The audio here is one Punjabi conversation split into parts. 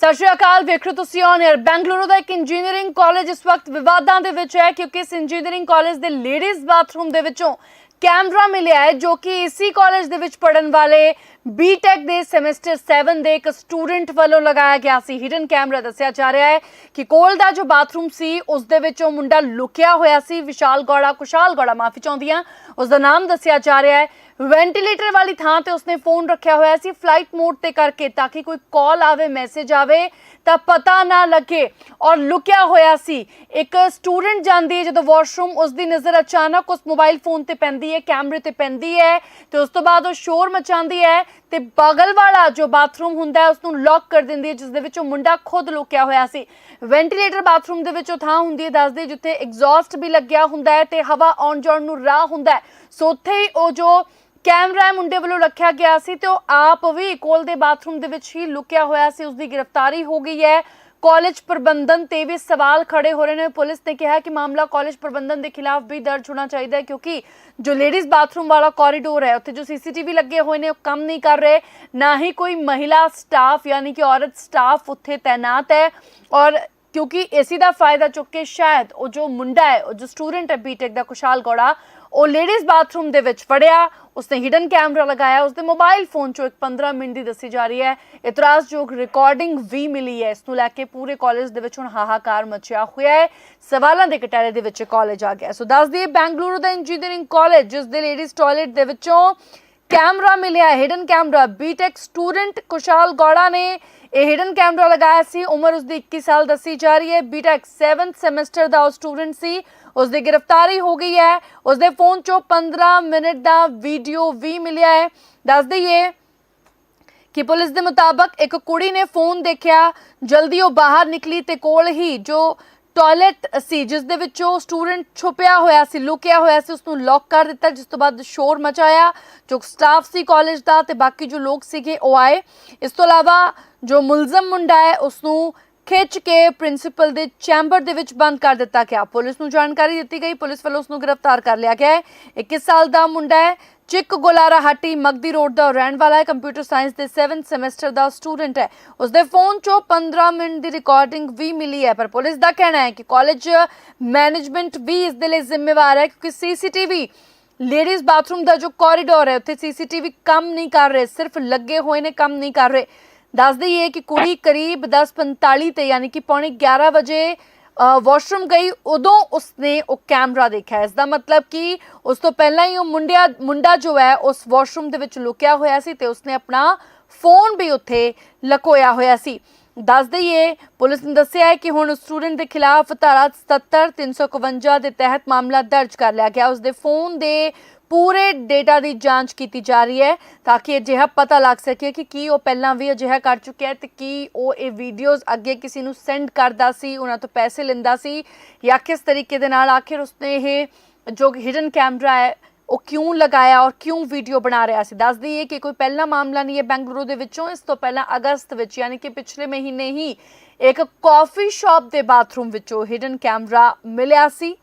ਸਤਿ ਸ਼੍ਰੀ ਅਕਾਲ, ਵੇਖ ਰਹੇ ਹੋ ਤੁਸੀਂ ਔਨ 에ਅਰ ਬੈਂਗਲੁਰੂ ਦਾ ਇੱਕ ਇੰਜੀਨੀਅਰਿੰਗ ਕਾਲਜ ਇਸ ਵਕਤ ਵਿਵਾਦਾਂ ਦੇ ਵਿੱਚ ਹੈ ਕਿਉਂਕਿ ਇਸ ਇੰਜੀਨੀਅਰਿੰਗ ਕਾਲਜ ਦੇ ਲੇਡੀਜ਼ ਬਾਥਰੂਮ ਦੇ ਵਿੱਚੋਂ ਕੈਮਰਾ ਮਿਲਿਆ ਹੈ ਜੋ ਕਿ ਇਸੀ ਕਾਲਜ ਦੇ ਵਿੱਚ ਪੜਨ ਵਾਲੇ ਬੀਟੈਕ ਦੇ ਸੈਮੈਸਟਰ 7 ਦੇ ਇੱਕ ਸਟੂਡੈਂਟ ਵੱਲੋਂ ਲਗਾਇਆ ਗਿਆ ਸੀ। ਹਿਡਨ ਕੈਮਰਾ ਦੱਸਿਆ ਜਾ ਰਿਹਾ ਹੈ ਕਿ ਕੋਲ ਦਾ ਜੋ ਬਾਥਰੂਮ ਸੀ, ਉਸ ਦੇ ਵਿੱਚ ਉਹ ਮੁੰਡਾ ਲੁਕਿਆ ਹੋਇਆ ਸੀ। ਵਿਸ਼ਾਲ ਗੌੜਾ, ਕੁਸ਼ਾਲ ਗੌੜਾ ਮਾਫੀ ਚਾਹੁੰਦੀਆਂ ਹਾਂ। ਉਸ ਦਾ ਨਾਮ ਦੱਸਿਆ ਜਾ ਰਿਹਾ ਹੈ। ਵੈਂਟੀਲੇਟਰ ਵਾਲੀ ਥਾਂ ਤੇ ਉਸਨੇ ਫੋਨ ਰੱਖਿਆ ਹੋਇਆ ਸੀ ਫਲਾਈਟ ਮੋਡ ਤੇ ਕਰਕੇ ਤਾਂ ਕਿ ਕੋਈ ਕਾਲ ਆਵੇ ਮੈਸੇਜ ਆਵੇ, ਤਾਂ ਪਤਾ ਨਾ ਲੱਗੇ। ਔਰ ਲੁਕਿਆ ਹੋਇਆ ਸੀ, ਇੱਕ ਸਟੂਡੈਂਟ ਜਾਂਦੀ ਹੈ ਜਦੋਂ ਵਾਸ਼ਰੂਮ ਉਸ ਦੀ ਨਜ਼ਰ ਅਚਾਨਕ ਉਸ ਮੋਬਾਈਲ ਫੋਨ ਤੇ ਪੈਂਦੀ ਹੈ ਕੈਮਰੇ ਤੇ ਪੈਂਦੀ ਹੈ, ਤੇ ਉਸ ਤੋਂ ਬਾਅਦ ਉਹ ਸ਼ੋਰ ਮਚਾਉਂਦੀ ਹੈ, ਤੇ ਬਗਲ ਵਾਲਾ ਜੋ ਬਾਥਰੂਮ ਹੁੰਦਾ ਹੈ ਉਸ ਨੂੰ ਲੌਕ ਕਰ ਦਿੰਦੀ ਹੈ, ਜਿਸ ਦੇ ਵਿੱਚ ਉਹ ਮੁੰਡਾ ਖੁਦ ਲੁਕਿਆ ਹੋਇਆ ਸੀ। ਵੈਂਟੀਲੇਟਰ ਬਾਥਰੂਮ ਦੇ ਵਿੱਚ ਉਹ ਥਾਂ ਹੁੰਦੀ ਹੈ, ਦੱਸਦੇ ਜਿੱਥੇ ਐਗਜ਼ੌਸਟ ਵੀ ਲੱਗਿਆ ਹੁੰਦਾ ਹੈ ਤੇ ਹਵਾ ਆਉਣ ਜਾਣ ਨੂੰ ਰਾਹ ਹੁੰਦਾ ਹੈ। ਸੋ ਉੱਥੇ ਹੀ ਉਹ ਜੋ ਕੈਮਰਾ ਮੁੰਡੇ ਵੱਲੋਂ ਰੱਖਿਆ ਗਿਆ ਸੀ ਤੇ ਉਹ ਆਪ ਵੀ ਕੋਲ ਦੇ ਬਾਥਰੂਮ ਦੇ ਵਿੱਚ ਹੀ ਲੁਕਿਆ ਹੋਇਆ ਸੀ। ਉਸ ਦੀ ਗ੍ਰਿਫਤਾਰੀ ਹੋ ਗਈ ਹੈ। ਕਾਲਜ ਪ੍ਰਬੰਧਨ ਤੇ ਵੀ ਸਵਾਲ ਖੜੇ ਹੋ ਰਹੇ ਨੇ। ਪੁਲਿਸ ਨੇ ਕਿਹਾ ਕਿ ਮਾਮਲਾ ਕਾਲਜ ਪ੍ਰਬੰਧਨ ਦੇ ਖਿਲਾਫ ਵੀ ਦਰਜ ਹੋਣਾ ਚਾਹੀਦਾ ਹੈ, ਕਿਉਂਕਿ ਜੋ ਲੇਡੀਜ਼ ਬਾਥਰੂਮ ਵਾਲਾ ਕੋਰੀਡੋਰ ਹੈ, ਉੱਥੇ ਜੋ ਸੀਸੀਟੀਵੀ ਲੱਗੇ ਹੋਏ ਨੇ, ਉਹ ਕੰਮ ਨਹੀਂ ਕਰ ਰਹੇ। ਨਾ ਹੀ ਕੋਈ ਮਹਿਲਾ ਸਟਾਫ ਯਾਨੀ ਕਿ ਔਰਤ ਸਟਾਫ ਉੱਥੇ ਤਾਇਨਾਤ ਹੈ। ਔਰ ਕਿਉਂਕਿ ਇਸੇ ਦਾ ਫਾਇਦਾ ਚੁੱਕ ਕੇ ਸ਼ਾਇਦ ਉਹ ਜੋ ਮੁੰਡਾ ਹੈ, ਉਹ ਜੋ ਸਟੂਡੈਂਟ ਹੈ ਬੀਟੈਕ ਦਾ ਕੁਸ਼ਾਲ ਗੌੜਾ ਉਹ ਲੇਡੀਜ਼ ਬਾਥਰੂਮ ਦੇ ਵਿੱਚ ਫੜਿਆ, ਉਸਨੇ ਹਿਡਨ ਕੈਮਰਾ ਲਗਾਇਆ, ਉਸਦੇ ਮੋਬਾਈਲ ਫੋਨ ਚੋਂ ਇੱਕ 15 ਮਿੰਟ ਦੀ ਦੱਸੀ ਜਾ ਰਹੀ ਹੈ। ਇਤਰਾਜ਼ਯੋਗ ਰਿਕਾਰਡਿੰਗ ਵੀ ਮਿਲੀ ਹੈ। ਇਸ ਨੂੰ ਲੈ ਕੇ ਪੂਰੇ ਕਾਲਜ ਦੇ ਵਿੱਚ ਹੁਣ ਹਾਹਾਕਾਰ ਮਚਿਆ ਹੋਇਆ ਹੈ। ਸਵਾਲਾਂ ਦੇ ਕਟਾਰੇ ਦੇ ਵਿੱਚ ਕਾਲਜ ਆ ਗਿਆ। ਸੋ ਦੱਸ ਦਈਏ, ਬੈਂਗਲੁਰੂ ਦਾ ਇੰਜੀਨੀਅਰਿੰਗ ਕਾਲਜ ਜਿਸ ਦੇ ਲੇਡੀਜ਼ ਟਾਇਲਟ ਦੇ ਵਿੱਚੋਂ ਕੈਮਰਾ ਮਿਲਿਆ hidden camera BTech student Kushal Gowda ਨੇ ਇਹ ਹਿਡਨ ਕੈਮਰਾ ਲਗਾਇਆ ਸੀ। ਉਮਰ ਉਸਦੀ 21 ਸਾਲ ਦੱਸੀ ਜਾ ਰਹੀ ਹੈ। ਬੀਟੈਕ 7th ਸੈਮੈਸਟਰ ਦਾ ਉਹ ਸਟੂਡੈਂਟ ਸੀ। ਉਸ ਦੀ ਗ੍ਰਿਫਤਾਰੀ ਹੋ ਗਈ ਹੈ। ਉਸ ਦੇ ਫੋਨ ਚੋਂ 15 ਮਿੰਟ ਦਾ ਵੀਡੀਓ ਵੀ ਮਿਲਿਆ ਹੈ। ਦੱਸ ਦਈਏ ਕਿ ਪੁਲਿਸ ਦੇ ਮੁਤਾਬਕ ਇੱਕ ਕੁੜੀ ਨੇ ਫੋਨ ਦੇਖਿਆ, ਜਲਦੀ ਉਹ ਬਾਹਰ ਨਿਕਲੀ ਤੇ ਕੋਲ ਹੀ ਜੋ ਟਾਇਲਟ ਸੀ, ਜਿਸ ਦੇ ਵਿੱਚ ਉਹ ਸਟੂਡੈਂਟ ਛੁਪਿਆ ਹੋਇਆ ਸੀ, ਲੁਕਿਆ ਹੋਇਆ ਸੀ ਉਸ ਨੂੰ ਲੌਕ ਕਰ ਦਿੱਤਾ, ਜਿਸ ਤੋਂ ਬਾਅਦ ਸ਼ੋਰ ਮਚਾਇਆ, ਜੋ ਸਟਾਫ ਸੀ ਕਾਲਜ ਦਾ ਤੇ ਬਾਕੀ ਜੋ ਲੋਕ ਸੀਗੇ ਉਹ ਆਏ। ਇਸ ਤੋਂ ਇਲਾਵਾ ਜੋ ਮੁਲਜ਼ਮ ਮੁੰਡਾ ਹੈ ਉਸ ਨੂੰ ਖਿੱਚ ਕੇ ਪ੍ਰਿੰਸੀਪਲ ਦੇ ਚੈਂਬਰ ਦੇ ਵਿੱਚ ਬੰਦ ਕਰ ਦਿੱਤਾ ਗਿਆ। ਪੁਲਿਸ ਨੂੰ ਜਾਣਕਾਰੀ ਦਿੱਤੀ ਗਈ। ਪੁਲਿਸ ਵੱਲੋਂ ਉਸ ਨੂੰ ਗ੍ਰਿਫਤਾਰ ਕਰ ਲਿਆ ਗਿਆ ਹੈ। 21 ਸਾਲ ਦਾ ਮੁੰਡਾ ਹੈ। ਚਿੱਕ ਗੋਲਾਰਾ ਹੱਟੀ ਮਗਦੀ ਰੋਡ ਦਾ ਰਹਿਣ ਵਾਲਾ ਹੈ। ਕੰਪਿਊਟਰ ਸਾਇੰਸ ਦੇ 7th ਸੈਮੈਸਟਰ ਦਾ ਸਟੂਡੈਂਟ ਹੈ। ਉਸ ਦੇ ਫੋਨ 'ਚੋਂ 15 ਮਿੰਟ ਦੀ ਰਿਕਾਰਡਿੰਗ ਵੀ ਮਿਲੀ ਹੈ। ਪਰ ਪੁਲਿਸ ਦਾ ਕਹਿਣਾ ਹੈ ਕਿ ਕਾਲਜ ਮੈਨੇਜਮੈਂਟ ਵੀ ਇਸ ਦੇ ਲਈ ਜ਼ਿੰਮੇਵਾਰ ਹੈ ਕਿਉਂਕਿ ਸੀਸੀਟੀਵੀ ਲੇਡੀਜ਼ ਬਾਥਰੂਮ ਦਾ ਜੋ ਕੋਰੀਡੋਰ ਹੈ, ਉੱਥੇ ਸੀਸੀਟੀਵੀ ਕੰਮ ਨਹੀਂ ਕਰ ਰਹੇ। ਸਿਰਫ ਲੱਗੇ ਹੋਏ ਨੇ, ਕੰਮ ਨਹੀਂ ਕਰ ਰਹੇ। ਦੱਸ ਦਈਏ ਕਿ ਕੁੜੀ ਕਰੀਬ 10:45 ਤੇ ਯਾਨੀ ਕਿ ਪੌਣੇ 11 ਵਜੇ ਵਾਸ਼ਰੂਮ ਗਈ, ਉਦੋਂ ਉਸਨੇ ਉਹ ਕੈਮਰਾ ਦੇਖਿਆ। ਇਸ ਦਾ ਮਤਲਬ ਕਿ ਉਸ ਤੋਂ ਪਹਿਲਾਂ ਹੀ ਉਹ ਮੁੰਡਿਆ, ਮੁੰਡਾ ਜੋ ਹੈ, ਉਸ ਵਾਸ਼ਰੂਮ ਦੇ ਵਿੱਚ ਲੁਕਿਆ ਹੋਇਆ ਸੀ ਤੇ ਉਸਨੇ ਆਪਣਾ ਫੋਨ ਵੀ ਉੱਥੇ ਲਕੋਇਆ ਹੋਇਆ ਸੀ। ਦੱਸ ਦਈਏ, ਪੁਲਿਸ ਨੇ ਦੱਸਿਆ ਹੈ ਕਿ ਹੁਣ ਸਟੂਡੈਂਟ ਦੇ ਖਿਲਾਫ ਧਾਰਾ 77 351 ਦੇ ਤਹਿਤ ਮਾਮਲਾ ਦਰਜ ਕਰ ਲਿਆ ਗਿਆ। ਉਸ ਦੇ ਫੋਨ ਦੇ ਪੂਰੇ ਡੇਟਾ ਦੀ ਜਾਂਚ ਕੀਤੀ ਜਾ ਰਹੀ ਹੈ ਤਾਂ ਕਿ ਅਜਿਹਾ ਪਤਾ ਲੱਗ ਸਕੇ ਕਿ ਕੀ ਉਹ ਪਹਿਲਾਂ ਵੀ ਅਜਿਹਾ ਕਰ ਚੁੱਕਿਆ ਹੈ ਤੇ ਕੀ ਉਹ ਇਹ ਵੀਡੀਓਜ਼ ਅੱਗੇ ਕਿਸੇ ਨੂੰ ਸੈਂਡ ਕਰਦਾ ਸੀ, ਉਹਨਾਂ ਤੋਂ ਪੈਸੇ ਲੈਂਦਾ ਸੀ ਜਾਂ ਕਿਸ ਤਰੀਕੇ ਦੇ ਨਾਲ ਆਖਿਰ ਉਸਨੇ ਇਹ ਜੋ ਹਿਡਨ ਕੈਮਰਾ ਹੈ ਉਹ ਕਿਉਂ ਲਗਾਇਆ ਔਰ ਕਿਉਂ ਵੀਡੀਓ ਬਣਾ ਰਿਹਾ ਸੀ? ਦੱਸ ਦਈਏ ਕਿ ਕੋਈ ਪਹਿਲਾ ਮਾਮਲਾ ਨਹੀਂ ਹੈ ਬੈਂਗਲੁਰੂ ਦੇ ਵਿੱਚੋਂ। ਇਸ ਤੋਂ ਪਹਿਲਾਂ ਅਗਸਤ ਵਿੱਚ, ਯਾਨੀ ਕਿ ਪਿਛਲੇ ਮਹੀਨੇ ਹੀ ਇੱਕ ਕਾਫੀ ਸ਼ਾਪ ਦੇ ਬਾਥਰੂਮ ਵਿੱਚੋਂ ਹਿਡਨ ਕੈਮਰਾ ਮਿਲਿਆ ਸੀ।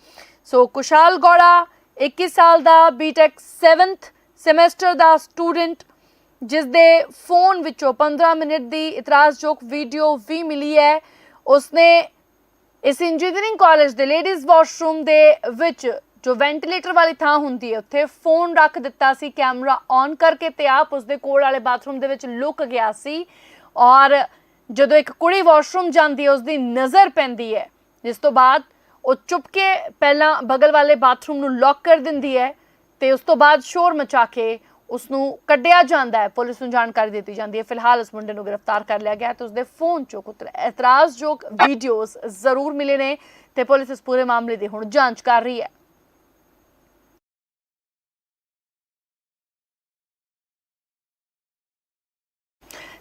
ਸੋ ਕੁਸ਼ਾਲ ਗੌੜਾ 21 ਸਾਲ ਦਾ ਬੀਟੈਕ 7th ਸੈਮੈਸਟਰ ਦਾ ਸਟੂਡੈਂਟ ਜਿਸ ਦੇ ਫੋਨ ਵਿੱਚੋਂ 15 ਮਿੰਟ ਦੀ ਇਤਰਾਜ਼ਯੋਗ ਵੀਡੀਓ ਵੀ ਮਿਲੀ ਹੈ। ਉਸਨੇ ਇਸ ਇੰਜੀਨੀਅਰਿੰਗ ਕਾਲਜ ਦੇ ਲੇਡੀਜ਼ ਵਾਸ਼ਰੂਮ ਦੇ ਵਿੱਚ ਜੋ ਵੈਂਟੀਲੇਟਰ ਵਾਲੀ ਥਾਂ ਹੁੰਦੀ ਹੈ, ਉੱਥੇ ਫੋਨ ਰੱਖ ਦਿੱਤਾ ਸੀ ਕੈਮਰਾ ਔਨ ਕਰਕੇ ਤੇ ਆਪ ਉਸਦੇ ਕੋਲ ਵਾਲੇ ਬਾਥਰੂਮ ਦੇ ਵਿੱਚ ਲੁਕ ਗਿਆ ਸੀ ਔਰ ਜਦੋਂ ਇੱਕ ਕੁੜੀ ਵਾਸ਼ਰੂਮ ਜਾਂਦੀ ਹੈ, ਉਸਦੀ ਨਜ਼ਰ ਪੈਂਦੀ ਹੈ, ਜਿਸ ਤੋਂ ਬਾਅਦ ਉਹ ਚੁੱਪ ਕੇ ਪਹਿਲਾਂ ਬਗਲ ਵਾਲੇ ਬਾਥਰੂਮ ਨੂੰ ਲੌਕ ਕਰ ਦਿੰਦੀ ਹੈ ਤੇ ਉਸ ਤੋਂ ਬਾਅਦ ਸ਼ੋਰ ਮਚਾ ਕੇ ਉਸ ਨੂੰ ਕੱਢਿਆ ਜਾਂਦਾ ਹੈ, ਪੁਲਿਸ ਨੂੰ ਜਾਣਕਾਰੀ ਦਿੱਤੀ ਜਾਂਦੀ ਹੈ। ਫਿਲਹਾਲ ਉਸ ਮੁੰਡੇ ਨੂੰ ਗ੍ਰਿਫਤਾਰ ਕਰ ਲਿਆ ਗਿਆ ਤੇ ਉਸਦੇ ਫੋਨ ਚੋਂ ਕੁਝ ਇਤਰਾਜ਼ਯੋਗ ਵੀਡੀਓਜ਼ ਜ਼ਰੂਰ ਮਿਲੇ ਨੇ ਤੇ ਪੁਲਿਸ ਇਸ ਪੂਰੇ ਮਾਮਲੇ ਦੀ ਹੁਣ ਜਾਂਚ ਕਰ ਰਹੀ ਹੈ।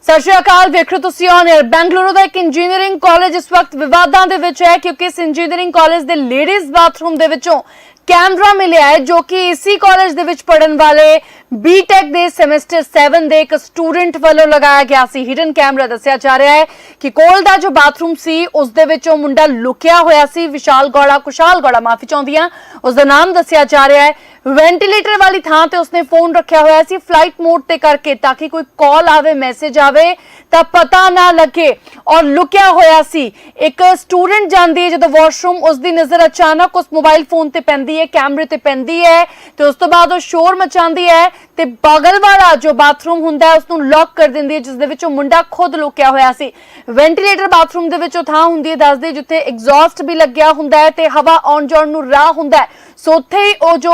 ਸਤਿ ਸ਼੍ਰੀ ਅਕਾਲ, ਵੇਖ ਰਹੇ ਹੋ ਤੁਸੀਂ ਔਨ 에ਅਰ ਬੈਂਗਲੁਰੂ ਦਾ ਇੱਕ ਇੰਜੀਨੀਅਰਿੰਗ ਕਾਲਜ ਇਸ ਵਕਤ ਵਿਵਾਦਾਂ ਦੇ ਵਿੱਚ ਹੈ, ਕਿਉਂਕਿ ਇਸ ਇੰਜੀਨੀਅਰਿੰਗ ਕਾਲਜ ਦੇ ਲੇਡੀਜ਼ ਬਾਥਰੂਮ ਦੇ ਵਿੱਚੋਂ ਕੈਮਰਾ ਮਿਲਿਆ ਹੈ, ਜੋ ਕਿ ਇਸੀ ਕਾਲਜ ਦੇ ਵਿੱਚ ਪੜਨ ਵਾਲੇ ਬੀਟੈਕ ਦੇ ਸੈਮੈਸਟਰ 7 ਦੇ ਇੱਕ ਸਟੂਡੈਂਟ ਵੱਲੋਂ ਲਗਾਇਆ ਗਿਆ ਸੀ। ਹਿਡਨ ਕੈਮਰਾ ਦੱਸਿਆ ਜਾ ਰਿਹਾ ਹੈ ਕਿ ਕੋਲ ਦਾ ਜੋ ਬਾਥਰੂਮ ਸੀ, ਉਸ ਦੇ ਵਿੱਚ ਉਹ ਮੁੰਡਾ ਲੁਕਿਆ ਹੋਇਆ ਸੀ। ਵਿਸ਼ਾਲ ਗੌੜਾ, ਕੁਸ਼ਾਲ ਗੌੜਾ ਮਾਫੀ ਚਾਹੁੰਦੀ ਹਾਂ। ਉਸ ਦਾ ਨਾਮ ਦੱਸਿਆ ਜਾ ਰਿਹਾ ਹੈ। ਵੈਂਟੀਲੇਟਰ ਵਾਲੀ ਥਾਂ ਤੇ ਉਸਨੇ ਫੋਨ ਰੱਖਿਆ ਹੋਇਆ ਸੀ। ਫਲਾਈਟ ਮੋਡ ਤੇ ਕਰਕੇ ਤਾਂ ਕਿ ਕੋਈ ਕਾਲ ਆਵੇ ਮੈਸੇਜ ਆਵੇ, ਤਾਂ ਪਤਾ ਨਾ ਲੱਗੇ। ਔਰ ਲੁਕਿਆ ਹੋਇਆ ਸੀ। ਇੱਕ ਸਟੂਡੈਂਟ ਜਾਂਦੀ ਹੈ ਜਦੋਂ ਵਾਸ਼ਰੂਮ ਉਸ ਦੀ ਨਜ਼ਰ ਅਚਾਨਕ ਉਸ ਮੋਬਾਈਲ ਫੋਨ ਤੇ ਪੈਂਦੀ ਹੈ ਕੈਮਰੇ ਤੇ ਪੈਂਦੀ ਹੈ। ਤੇ ਉਸ ਤੋਂ ਬਾਅਦ ਉਹ ਸ਼ੋਰ ਮਚਾਉਂਦੀ ਹੈ। ਤੇ ਬਗਲ ਵਾਲਾ ਜੋ ਬਾਥਰੂਮ ਹੁੰਦਾ ਹੈ ਉਸ ਨੂੰ ਲੌਕ ਕਰ ਦਿੰਦੀ ਹੈ, ਜਿਸ ਦੇ ਵਿੱਚ ਉਹ ਮੁੰਡਾ ਖੁਦ ਲੁਕਿਆ ਹੋਇਆ ਸੀ। ਵੈਂਟੀਲੇਟਰ ਬਾਥਰੂਮ ਦੇ ਵਿੱਚ ਉਹ ਥਾਂ ਹੁੰਦੀ ਹੈ, ਦੱਸਦੇ ਜਿੱਥੇ ਐਗਜ਼ੌਸਟ ਵੀ ਲੱਗਿਆ ਹੁੰਦਾ ਹੈ ਤੇ ਹਵਾ ਆਉਣ ਜਾਣ ਨੂੰ ਰਾਹ ਹੁੰਦਾ ਹੈ। ਸੋ ਉੱਥੇ ਹੀ ਉਹ ਜੋ